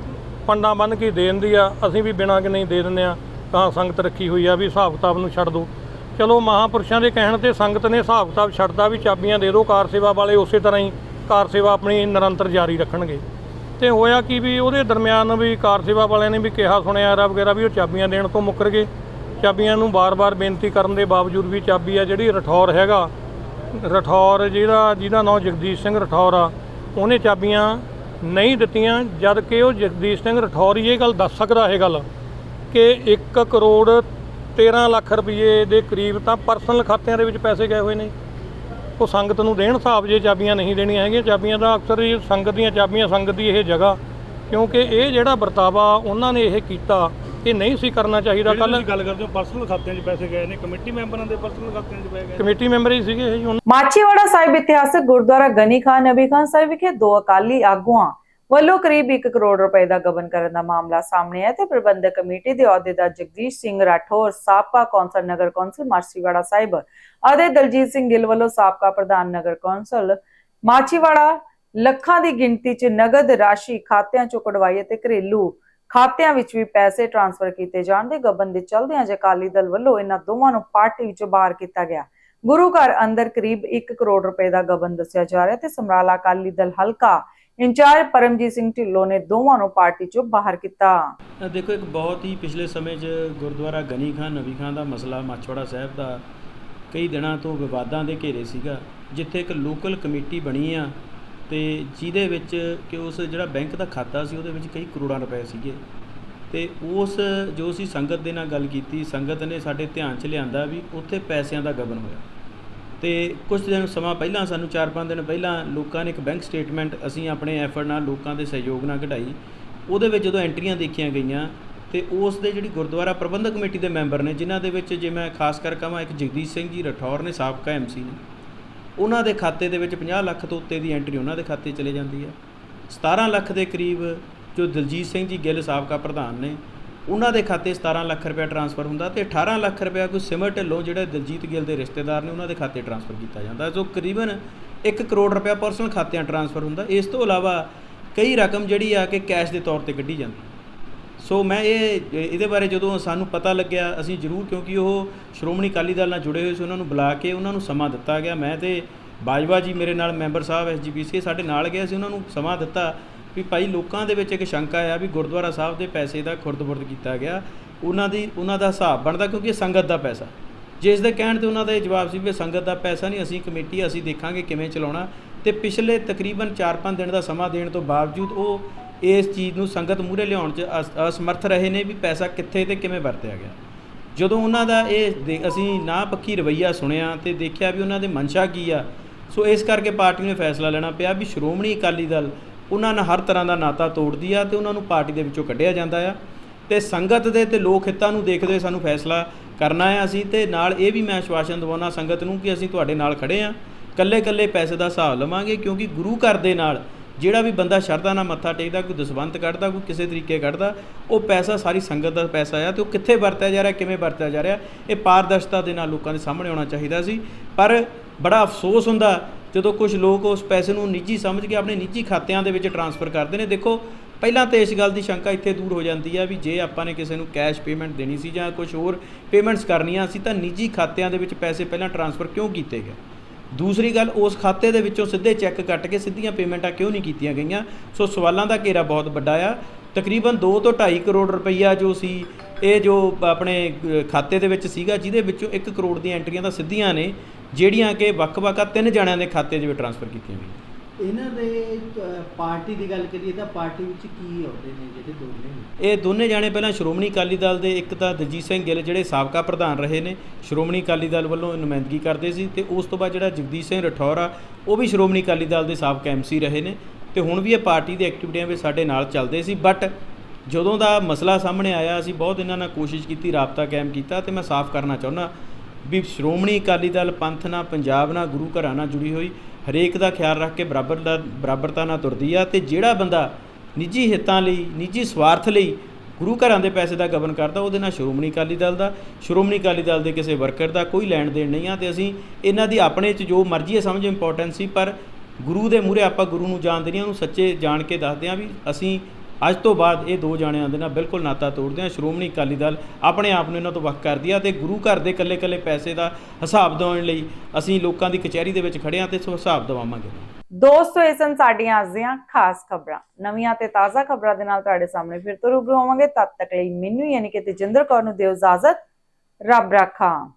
[SPEAKER 5] ਪੰਡਾਂ ਬੰਨ ਕੇ ਦੇ ਦਿੰਦੀ ਆ, ਅਸੀਂ ਵੀ ਬਿਨਾਂ ਕਿ ਨਹੀਂ ਦੇ ਦਿੰਦੇ ਆ। ਤਾਂ ਸੰਗਤ ਰੱਖੀ ਹੋਈ ਆ ਵੀ ਹਿਸਾਬ ਕਿਤਾਬ ਨੂੰ ਛੱਡ ਦਿਓ ਚਲੋ ਮਹਾਪੁਰਸ਼ਾਂ ਦੇ ਕਹਿਣ ਤੇ ਸੰਗਤ ਨੇ ਹਿਸਾਬ ਕਿਤਾਬ ਛੱਡਦਾ ਵੀ ਚਾਬੀਆਂ ਦੇ ਦਿਓ, ਕਾਰ ਸੇਵਾ ਵਾਲੇ ਉਸੇ ਤਰ੍ਹਾਂ ਹੀ ਕਾਰ ਸੇਵਾ ਆਪਣੀ ਨਿਰੰਤਰ ਜਾਰੀ ਰੱਖਣਗੇ। ਤੇ ਹੋਇਆ ਕੀ ਵੀ ਉਹਦੇ ਦਰਮਿਆਨ ਵੀ ਕਾਰ ਸੇਵਾ ਵਾਲਿਆਂ ਨੇ ਵੀ ਕਿਹਾ, ਸੁਣਿਆ ਰਾ ਵਗੈਰਾ ਵੀ ਉਹ ਚਾਬੀਆਂ ਦੇਣ ਤੋਂ ਮੁੱਕਰ ਗਏ ਚਾਬੀਆਂ ਨੂੰ ਬਾਰ-ਬਾਰ ਬੇਨਤੀ ਕਰਨ ਦੇ ਬਾਵਜੂਦ ਵੀ ਚਾਬੀ ਆ ਜਿਹੜੀ ਰਠੌਰ ਹੈਗਾ, ਰਠੌਰ ਜਿਹੜਾ, ਜਿਹਦਾ ਨਾਮ ਜਗਦੀਸ਼ ਸਿੰਘ ਰਠੌਰ ਆ, ਉਹਨੇ ਚਾਬੀਆਂ ਨਹੀਂ ਦਿੱਤੀਆਂ ਜਦ ਕਿ ਉਹ ਜਗਦੀਸ਼ ਸਿੰਘ ਰਠੌਰ ਇਹ ਗੱਲ ਦੱਸ ਸਕਦਾ ਇਹ ਗੱਲ ਕਿ 1 ਕਰੋੜ 13 ਲੱਖ ਰੁਪਏ ਦੇ ਕਰੀਬ ਤਾਂ ਪਰਸਨਲ ਖਾਤਿਆਂ ਦੇ ਵਿੱਚ ਪੈਸੇ ਗਏ ਹੋਏ ਨੇ। ਉਹ ਸੰਗਤ ਨੂੰ ਦੇਣ ਹਿਸਾਬ ਜੇ ਚਾਬੀਆਂ ਨਹੀਂ ਦੇਣੀਆਂ ਹੈਗੀਆਂ ਚਾਬੀਆਂ ਦਾ ਅਕਸਰ ਹੀ ਸੰਗਤ ਦੀਆਂ ਚਾਬੀਆਂ ਸੰਗਤ ਦੀ ਇਹ ਜਗ੍ਹਾ ਕਿਉਂਕਿ ਇਹ ਜਿਹੜਾ ਵਰਤਾਵਾ ਉਹਨਾਂ ਨੇ ਇਹ ਕੀਤਾ ਇਹ ਨਹੀਂ ਸੀ ਕਰਨਾ ਚਾਹੀਦਾ। ਕੱਲ
[SPEAKER 18] ਗੱਲ ਕਰਦੇ ਹੋ ਪਰਸਨਲ ਖਾਤਿਆਂ 'ਚ ਪੈਸੇ ਗਏ ਨੇ ਕਮੇਟੀ ਮੈਂਬਰਾਂ ਦੇ ਪਰਸਨਲ ਖਾਤਿਆਂ 'ਚ ਪੈ ਗਏ
[SPEAKER 5] ਕਮੇਟੀ ਮੈਂਬਰ ਹੀ ਸੀਗੇ ਇਹ
[SPEAKER 1] ਮਾਚੀਵਾੜਾ ਸਾਹਿਬ ਇਤਿਹਾਸਕ ਗੁਰਦੁਆਰਾ ਗਨੀ ਖਾਨ ਨਬੀ ਖਾਨ ਸਾਹਿਬ ਵਿਖੇ ਦੋ ਅਕਾਲੀ ਆਗੂਆਂ ਵੱਲੋਂ ਕਰੀਬ 1 ਕਰੋੜ ਰੁਪਏ ਦਾ ਗਬਨ ਕਰਨ ਦਾ ਮਾਮਲਾ ਸਾਹਮਣੇ ਆਇਆ ਤੇ ਪ੍ਰਬੰਧਕ ਕਮੇਟੀ ਦੇ ਅਹੁਦੇਦਾਰ ਜਗਦੀਸ਼ ਸਿੰਘ ਰਾਠੌਰ, ਸਾਬਕਾ ਕੌਂਸਲ ਨਗਰ ਕੌਂਸਲ ਮਾਚੀਵਾੜਾ ਸਾਹਿਬ, ਅਤੇ ਦਲਜੀਤ ਸਿੰਘ ਗਿੱਲ ਵੱਲੋਂ ਸਾਬਕਾ ਪ੍ਰਧਾਨ ਨਗਰ ਕੌਂਸਲ ਮਾਚੀਵਾੜਾ ਲੱਖਾਂ ਦੀ ਗਿਣਤੀ 'ਚ ਨਗਦ ਰਾਸ਼ੀ ਖਾਤਿਆਂ 'ਚੋਂ ਕਢਵਾਈ ਅਤੇ ਘਰੇਲੂ ਖਾਤਿਆਂ ਵਿੱਚ ਵੀ ਪੈਸੇ ਟ੍ਰਾਂਸਫਰ ਕੀਤੇ ਜਾਣ ਦੇ ਗਬਨ ਦੇ ਚਲਦਿਆਂ ਅਕਾਲੀ ਦਲ ਵੱਲੋਂ ਇਹਨਾਂ ਦੋਵਾਂ ਨੂੰ ਪਾਰਟੀ ਵਿੱਚੋਂ ਬਾਹਰ ਕੀਤਾ ਗਿਆ। ਗੁਰੂ ਘਰ ਅੰਦਰ ਕਰੀਬ 1 ਕਰੋੜ ਰੁਪਏ ਦਾ ਗਬਨ ਦੱਸਿਆ ਜਾ ਰਿਹਾ ਤੇ ਸਮਰਾਲਾ ਅਕਾਲੀ ਦਲ ਹਲਕਾ ਇੰਚਾਰਜ ਪਰਮਜੀਤ ਸਿੰਘ ਢਿੱਲੋਂ ਨੇ ਦੋਵਾਂ ਨੂੰ ਪਾਰਟੀ ਚੋਂ ਬਾਹਰ ਕੀਤਾ।
[SPEAKER 16] ਅ, ਦੇਖੋ ਇੱਕ ਬਹੁਤ ਹੀ ਪਿਛਲੇ ਸਮੇਂ 'ਚ ਗੁਰਦੁਆਰਾ ਗਨੀ ਖਾਨ ਨਬੀ ਖਾਨ ਦਾ ਮਸਲਾ ਮਾਛਵਾੜਾ ਸਾਹਿਬ ਦਾ ਕਈ ਦਿਨਾਂ ਤੋਂ ਵਿਵਾਦਾਂ ਦੇ ਘੇਰੇ ਸੀਗਾ ਜਿੱਥੇ ਇੱਕ ਲੋਕਲ ਕਮੇਟੀ ਬਣੀ ਆ ਤੇ ਜਿਹਦੇ ਵਿੱਚ ਕਿ ਉਸ ਜਿਹੜਾ ਬੈਂਕ ਦਾ ਖਾਤਾ ਸੀ ਉਹਦੇ ਵਿੱਚ ਕਈ ਕਰੋੜਾਂ ਰੁਪਏ ਸੀਗੇ। ਤੇ ਉਸ ਜੋ ਅਸੀਂ ਸੰਗਤ ਦੇ ਨਾਲ ਗੱਲ ਕੀਤੀ ਸੰਗਤ ਨੇ ਸਾਡੇ ਧਿਆਨ 'ਚ ਲਿਆਂਦਾ ਵੀ ਉੱਥੇ ਪੈਸਿਆਂ ਦਾ ਗਬਨ ਹੋਇਆ। ਤੇ ਕੁਝ ਦਿਨ ਸਮਾਂ ਪਹਿਲਾਂ, ਸਾਨੂੰ 4-5 ਦਿਨ ਪਹਿਲਾਂ ਲੋਕਾਂ ਨੇ ਇੱਕ ਬੈਂਕ ਸਟੇਟਮੈਂਟ ਅਸੀਂ ਆਪਣੇ ਐਫਰਟ ਨਾਲ ਲੋਕਾਂ ਦੇ ਸਹਿਯੋਗ ਨਾਲ ਕਢਾਈ। ਉਹਦੇ ਵਿੱਚ ਜਦੋਂ ਐਂਟਰੀਆਂ ਦੇਖੀਆਂ ਗਈਆਂ ਤੇ ਉਸ ਦੇ ਜਿਹੜੀ ਗੁਰਦੁਆਰਾ ਪ੍ਰਬੰਧਕ ਕਮੇਟੀ ਦੇ ਮੈਂਬਰ ਨੇ, ਜਿਨ੍ਹਾਂ ਦੇ ਵਿੱਚ ਜੇ ਮੈਂ ਖਾਸ ਕਰ ਕਹਾਂ ਇੱਕ ਜਗਦੀਸ਼ ਸਿੰਘ ਜੀ ਰਠੌਰ ਨੇ, ਸਾਬਕਾ ਐਮਸੀ ਨੇ, ਉਹਨਾਂ ਦੇ ਖਾਤੇ ਦੇ ਵਿੱਚ 50 ਲੱਖ ਤੋਂ ਉੱਤੇ ਦੀ ਐਂਟਰੀ ਉਹਨਾਂ ਦੇ ਖਾਤੇ ਚਲੇ ਜਾਂਦੀ ਹੈ। 17 ਲੱਖ ਦੇ ਕਰੀਬ ਜੋ ਦਲਜੀਤ ਸਿੰਘ ਜੀ ਗਿੱਲ ਸਾਬਕਾ ਪ੍ਰਧਾਨ ਨੇ ਉਹਨਾਂ ਦੇ ਖਾਤੇ 17 ਲੱਖ ਰੁਪਏ ਟਰਾਂਸਫਰ ਹੁੰਦਾ ਤੇ 18 ਲੱਖ ਰੁਪਏ ਕੋਈ ਸਿਮਰ ਢਿੱਲੋਂ ਜਿਹੜੇ ਦਲਜੀਤ ਗਿੱਲ ਦੇ ਰਿਸ਼ਤੇਦਾਰ ਨੇ ਉਹਨਾਂ ਦੇ ਖਾਤੇ ਟਰਾਂਸਫਰ ਕੀਤਾ ਜਾਂਦਾ। ਸੋ ਕਰੀਬਨ 1 ਕਰੋੜ ਰੁਪਏ ਪਰਸਨਲ ਖਾਤਿਆਂ ਟਰਾਂਸਫਰ ਹੁੰਦਾ। ਇਸ ਤੋਂ ਇਲਾਵਾ ਕਈ ਰਕਮ ਜਿਹੜੀ ਆ ਕਿ ਕੈਸ਼ ਦੇ ਤੌਰ ਤੇ ਕੱਢੀ ਜਾਂਦੀ। ਸੋ ਮੈਂ ਇਹ, ਇਹਦੇ ਬਾਰੇ ਜਦੋਂ ਸਾਨੂੰ ਪਤਾ ਲੱਗਿਆ, ਅਸੀਂ ਜ਼ਰੂਰ ਕਿਉਂਕਿ ਉਹ ਸ਼੍ਰੋਮਣੀ ਅਕਾਲੀ ਦਲ ਨਾਲ ਜੁੜੇ ਹੋਏ ਸੀ, ਉਹਨਾਂ ਨੂੰ ਬੁਲਾ ਕੇ ਉਹਨਾਂ ਨੂੰ ਸਮਾਂ ਦਿੱਤਾ ਗਿਆ। ਮੈਂ ਤੇ ਬਾਜਵਾ ਜੀ ਮੇਰੇ ਨਾਲ ਮੈਂਬਰ ਸਾਹਿਬ ਐਸਜੀਪੀਸੀ ਸਾਡੇ ਨਾਲ ਗਏ ਸੀ, ਉਹਨਾਂ ਨੂੰ ਸਮਾਂ ਦਿੱਤਾ। ਵੀ ਭਾਈ ਲੋਕਾਂ ਦੇ ਵਿੱਚ ਇੱਕ ਸ਼ੰਕਾ ਆ ਵੀ ਗੁਰਦੁਆਰਾ ਸਾਹਿਬ ਦੇ ਪੈਸੇ ਦਾ ਖੁਰਦ-ਬੁਰਦ ਕੀਤਾ ਗਿਆ। ਉਹਨਾਂ ਦੀ, ਉਹਨਾਂ ਦਾ ਹਿਸਾਬ ਬਣਦਾ ਕਿਉਂਕਿ ਇਹ ਸੰਗਤ ਦਾ ਪੈਸਾ। ਜਿਸ ਦੇ ਕਹਿਣ ਤੇ ਉਹਨਾਂ ਦਾ ਇਹ ਜਵਾਬ ਸੀ ਵੀ ਸੰਗਤ ਦਾ ਪੈਸਾ ਨਹੀਂ, ਅਸੀਂ ਕਮੇਟੀ, ਅਸੀਂ ਦੇਖਾਂਗੇ ਕਿਵੇਂ ਚਲਾਉਣਾ। ਤੇ ਪਿਛਲੇ ਤਕਰੀਬਨ 4-5 ਦਿਨ ਦਾ ਸਮਾਂ ਦੇਣ ਤੋਂ ਬਾਵਜੂਦ ਉਹ ਇਸ ਚੀਜ਼ ਨੂੰ ਸੰਗਤ ਮੂਹਰੇ ਲਿਆਉਣ 'ਚ ਅਸ- ਅਸਮਰਥ ਰਹੇ ਨੇ ਵੀ ਪੈਸਾ ਕਿੱਥੇ ਤੇ ਕਿਵੇਂ ਵਰਤਿਆ ਗਿਆ। ਜਦੋਂ ਉਹਨਾਂ ਦਾ ਇਹ ਦੇ- ਅਸੀਂ ਨਾ ਪੱਕੀ ਰਵਈਆ ਸੁਣਿਆ ਤੇ ਦੇਖਿਆ ਵੀ ਉਹਨਾਂ ਦੇ ਮਨਸ਼ਾ ਕੀ ਆ, ਸੋ ਇਸ ਕਰਕੇ ਪਾਰਟੀ ਨੇ ਫੈਸਲਾ ਲੈਣਾ ਪਿਆ ਵੀ ਸ਼੍ਰੋਮਣੀ ਅਕਾਲੀ ਦਲ ਉਹਨਾਂ ਨਾਲ ਹਰ ਤਰ੍ਹਾਂ ਦਾ ਨਾਤਾ ਤੋੜਦੀ ਆ ਤੇ ਉਹਨਾਂ ਨੂੰ ਪਾਰਟੀ ਦੇ ਵਿੱਚੋਂ ਕੱਢਿਆ ਜਾਂਦਾ ਆ। ਤੇ ਸੰਗਤ ਦੇ ਤੇ ਲੋਕ ਹਿੱਤਾਂ ਨੂੰ ਦੇਖਦੇ ਹੋਏ ਸਾਨੂੰ ਫੈਸਲਾ ਕਰਨਾ ਹੈ ਅਸੀਂ ਤੇ ਨਾਲ ਇਹ ਵੀ ਮੈਂ ਆਸ਼ਵਾਸਨ ਦਿਵਾਉਣਾ ਸੰਗਤ ਨੂੰ ਕਿ ਅਸੀਂ ਤੁਹਾਡੇ ਨਾਲ ਖੜੇ ਆ। ਕੱਲੇ ਕੱਲੇ ਪੈਸੇ ਦਾ ਹਿਸਾਬ ਲਵਾਂਗੇ ਕਿਉਂਕਿ ਗੁਰੂ ਘਰ ਦੇ ਨਾਲ ਜਿਹੜਾ ਵੀ ਬੰਦਾ ਸ਼ਰਧਾ ਨਾਲ ਮੱਥਾ ਟੇਕਦਾ, ਕੋਈ ਦਸਵੰਤ ਕੱਢਦਾ, ਕੋਈ ਕਿਸੇ ਤਰੀਕੇ ਕੱਢਦਾ, ਉਹ ਪੈਸਾ ਸਾਰੀ ਸੰਗਤ ਦਾ ਪੈਸਾ ਆ ਤੇ ਉਹ ਕਿੱਥੇ ਵਰਤਿਆ ਜਾ ਰਿਹਾ, ਕਿਵੇਂ ਵਰਤਿਆ ਜਾ ਰਿਹਾ, ਇਹ ਪਾਰਦਰਸ਼ਤਾ ਦੇ ਨਾਲ ਲੋਕਾਂ ਦੇ ਸਾਹਮਣੇ ਆਉਣਾ ਚਾਹੀਦਾ ਸੀ। ਪਰ ਬੜਾ ਅਫਸੋਸ ਹੁੰਦਾ ਜਦੋਂ ਕੁਝ ਲੋਕ ਉਸ ਪੈਸੇ ਨੂੰ ਨਿੱਜੀ ਸਮਝ ਕੇ ਆਪਣੇ ਨਿੱਜੀ ਖਾਤਿਆਂ ਦੇ ਵਿੱਚ ਟਰਾਂਸਫਰ ਕਰਦੇ ਨੇ, ਦੇਖੋ, ਪਹਿਲਾਂ ਤਾਂ ਇਸ ਗੱਲ ਦੀ ਸ਼ੰਕਾ ਇੱਥੇ ਦੂਰ ਹੋ ਜਾਂਦੀ ਹੈ ਵੀ ਜੇ ਆਪਾਂ ਨੇ ਕਿਸੇ ਨੂੰ ਕੈਸ਼ ਪੇਮੈਂਟ ਦੇਣੀ ਸੀ ਜਾਂ ਕੁਝ ਹੋਰ ਪੇਮੈਂਟਸ ਕਰਨੀਆਂ ਸੀ ਤਾਂ ਨਿੱਜੀ ਖਾਤਿਆਂ ਦੇ ਵਿੱਚ ਪੈਸੇ ਪਹਿਲਾਂ ਟਰਾਂਸਫਰ ਕਿਉਂ ਕੀਤੇ ਗਏ? ਦੂਸਰੀ ਗੱਲ, ਉਸ ਖਾਤੇ ਦੇ ਵਿੱਚੋਂ ਸਿੱਧੇ ਚੈੱਕ ਕੱਟ ਕੇ ਸਿੱਧੀਆਂ ਪੇਮੈਂਟਾਂ ਕਿਉਂ ਨਹੀਂ ਕੀਤੀਆਂ ਗਈਆਂ? ਸੋ ਸਵਾਲਾਂ ਦਾ ਘੇਰਾ ਬਹੁਤ ਵੱਡਾ ਆ। ਤਕਰੀਬਨ 2 ਤੋਂ 2.5 ਕਰੋੜ ਰੁਪਈਆ ਜੋ ਸੀ, ਇਹ ਜੋ ਆਪਣੇ ਖਾਤੇ ਦੇ ਵਿੱਚ ਸੀਗਾ, ਜਿਹਦੇ ਵਿੱਚੋਂ 1 ਕਰੋੜ ਦੀਆਂ ਐਂਟਰੀਆਂ ਤਾਂ ਸਿੱਧੀਆਂ ਨੇ। ਜਿਹੜੀਆਂ ਕਿ ਵੱਖ-ਵੱਖ ਤਿੰਨ ਜਣਿਆਂ ਦੇ ਖਾਤੇ 'ਚ ਵੀ ਟਰਾਂਸਫਰ ਕੀਤੀਆਂ ਗਈਆਂ।
[SPEAKER 19] ਇਹਨਾਂ ਦੇ ਪਾਰਟੀ ਦੀ ਗੱਲ ਕਰੀਏ ਤਾਂ ਪਾਰਟੀ ਵਿੱਚ ਕੀ ਅਹੁਦੇ ਨੇ ਜਿਹੜੇ ਦੋਨੇ ਨੇ?
[SPEAKER 16] ਇਹ ਦੋਨੇ ਜਾਣੇ ਪਹਿਲਾਂ ਸ਼੍ਰੋਮਣੀ ਅਕਾਲੀ ਦਲ ਦੇ ਇੱਕ ਤਾਂ ਦਲਜੀਤ ਸਿੰਘ ਗਿੱਲ ਜਿਹੜੇ ਸਾਬਕਾ ਪ੍ਰਧਾਨ ਰਹੇ ਨੇ ਸ਼੍ਰੋਮਣੀ ਅਕਾਲੀ ਦਲ ਵੱਲੋਂ ਨੁਮਾਇੰਦਗੀ ਕਰਦੇ ਸੀ ਤੇ ਉਸ ਤੋਂ ਬਾਅਦ ਜਿਹੜਾ ਜਗਦੀਸ਼ ਸਿੰਘ ਰਠੌਰ ਆ ਉਹ ਵੀ ਸ਼੍ਰੋਮਣੀ ਅਕਾਲੀ ਦਲ ਦੇ ਸਾਬਕਾ ਐਮਸੀ ਰਹੇ ਨੇ ਤੇ ਹੁਣ ਵੀ ਇਹ ਪਾਰਟੀ ਦੀ ਐਕਟੀਵਿਟੀਆਂ ਵਿੱਚ ਸਾਡੇ ਨਾਲ ਚੱਲਦੇ ਸੀ ਬਟ ਜਦੋਂ ਦਾ ਮਸਲਾ ਸਾਹਮਣੇ ਆਇਆ ਅਸੀਂ ਬਹੁਤ ਇਹਨਾਂ ਨਾਲ ਕੋਸ਼ਿਸ਼ ਕੀਤੀ ਰਾਬਤਾ ਕਾਇਮ ਕੀਤਾ ਤੇ ਮੈਂ ਸਾਫ਼ ਕਰਨਾ ਚਾਹੁੰਦਾ ਵੀ ਸ਼੍ਰੋਮਣੀ ਅਕਾਲੀ ਦਲ ਪੰਥ ਨਾਲ, ਪੰਜਾਬ ਨਾਲ, ਗੁਰੂ ਘਰਾਂ ਨਾਲ ਜੁੜੀ ਹੋਈ, ਹਰੇਕ ਦਾ ਖਿਆਲ ਰੱਖ ਕੇ ਬਰਾਬਰ ਦਾ, ਬਰਾਬਰਤਾ ਨਾਲ ਤੁਰਦੀ ਆ ਤੇ ਜਿਹੜਾ ਬੰਦਾ ਨਿੱਜੀ ਹਿੱਤਾਂ ਲਈ, ਨਿੱਜੀ ਸਵਾਰਥ ਲਈ ਗੁਰੂ ਘਰਾਂ ਦੇ ਪੈਸੇ ਦਾ ਗਵਨ ਕਰਦਾ, ਉਹਦੇ ਨਾਲ ਸ਼੍ਰੋਮਣੀ ਅਕਾਲੀ ਦਲ ਦਾ, ਸ਼੍ਰੋਮਣੀ ਅਕਾਲੀ ਦਲ ਦੇ ਕਿਸੇ ਵਰਕਰ ਦਾ ਕੋਈ ਲੈਣ ਦੇਣ ਨਹੀਂ ਆ ਤੇ ਅਸੀਂ ਇਹਨਾਂ ਦੀ ਆਪਣੇ 'ਚ ਜੋ ਮਰਜ਼ੀ ਹੈ ਸਮਝ ਇੰਪੋਰਟੈਂਸ ਸੀ, ਪਰ ਗੁਰੂ ਦੇ ਮੂਹਰੇ ਆਪਾਂ ਗੁਰੂ ਨੂੰ ਜਾਣਦੇ ਨਹੀਂ, ਉਹਨੂੰ ਸੱਚੇ ਜਾਣ ਕੇ ਦੱਸਦੇ ਆ ਵੀ ਅਸੀਂ ਅੱਜ ਤੋਂ ਬਾਅਦ ਇਹ ਦੋ ਜਾਣਿਆਂ ਦੇ ਨਾਲ ਬਿਲਕੁਲ ਨਾਤਾ ਤੋੜਦੇ ਆ, ਸ਼੍ਰੋਮਣੀ ਅਕਾਲੀ ਦਲ ਆਪਣੇ ਆਪ ਨੂੰ ਇਹਨਾਂ ਤੋਂ ਵੱਖ ਕਰਦੀ ਆ ਤੇ ਗੁਰੂ ਘਰ ਦੇ ਇਕੱਲੇ ਇਕੱਲੇ ਪੈਸੇ ਦਾ ਹਿਸਾਬ ਦਿਵਾਉਣ ਲਈ ਅਸੀਂ ਲੋਕਾਂ ਦੀ ਕਚਹਿਰੀ ਦੇ ਵਿੱਚ ਖੜੇ ਆ ਤੇ ਸੋ ਹਿਸਾਬ ਦਿਵਾਵਾਂਗੇ।
[SPEAKER 1] ਦੋਸਤੋ, ਇਹ ਸਨ ਸਾਡੀਆਂ ਅੱਜ ਦੀਆਂ ਖਾਸ ਖਬਰਾਂ। ਨਵੀਆਂ ਤੇ ਤਾਜ਼ਾ ਖਬਰਾਂ ਦੇ ਨਾਲ ਤੁਹਾਡੇ ਸਾਹਮਣੇ ਫਿਰ ਤੋਂ ਰੂਬਰੂ ਹੋਵਾਂਗੇ। ਤਦ ਤੱਕ ਲਈ ਮੈਨੂੰ ਯਾਨੀ ਕਿ ਤੇਜਿੰਦਰ ਕੌਰ ਨੂੰ ਦਿਓ ਇਜਾਜ਼ਤ। ਰੱਬ ਰਾਖਾ।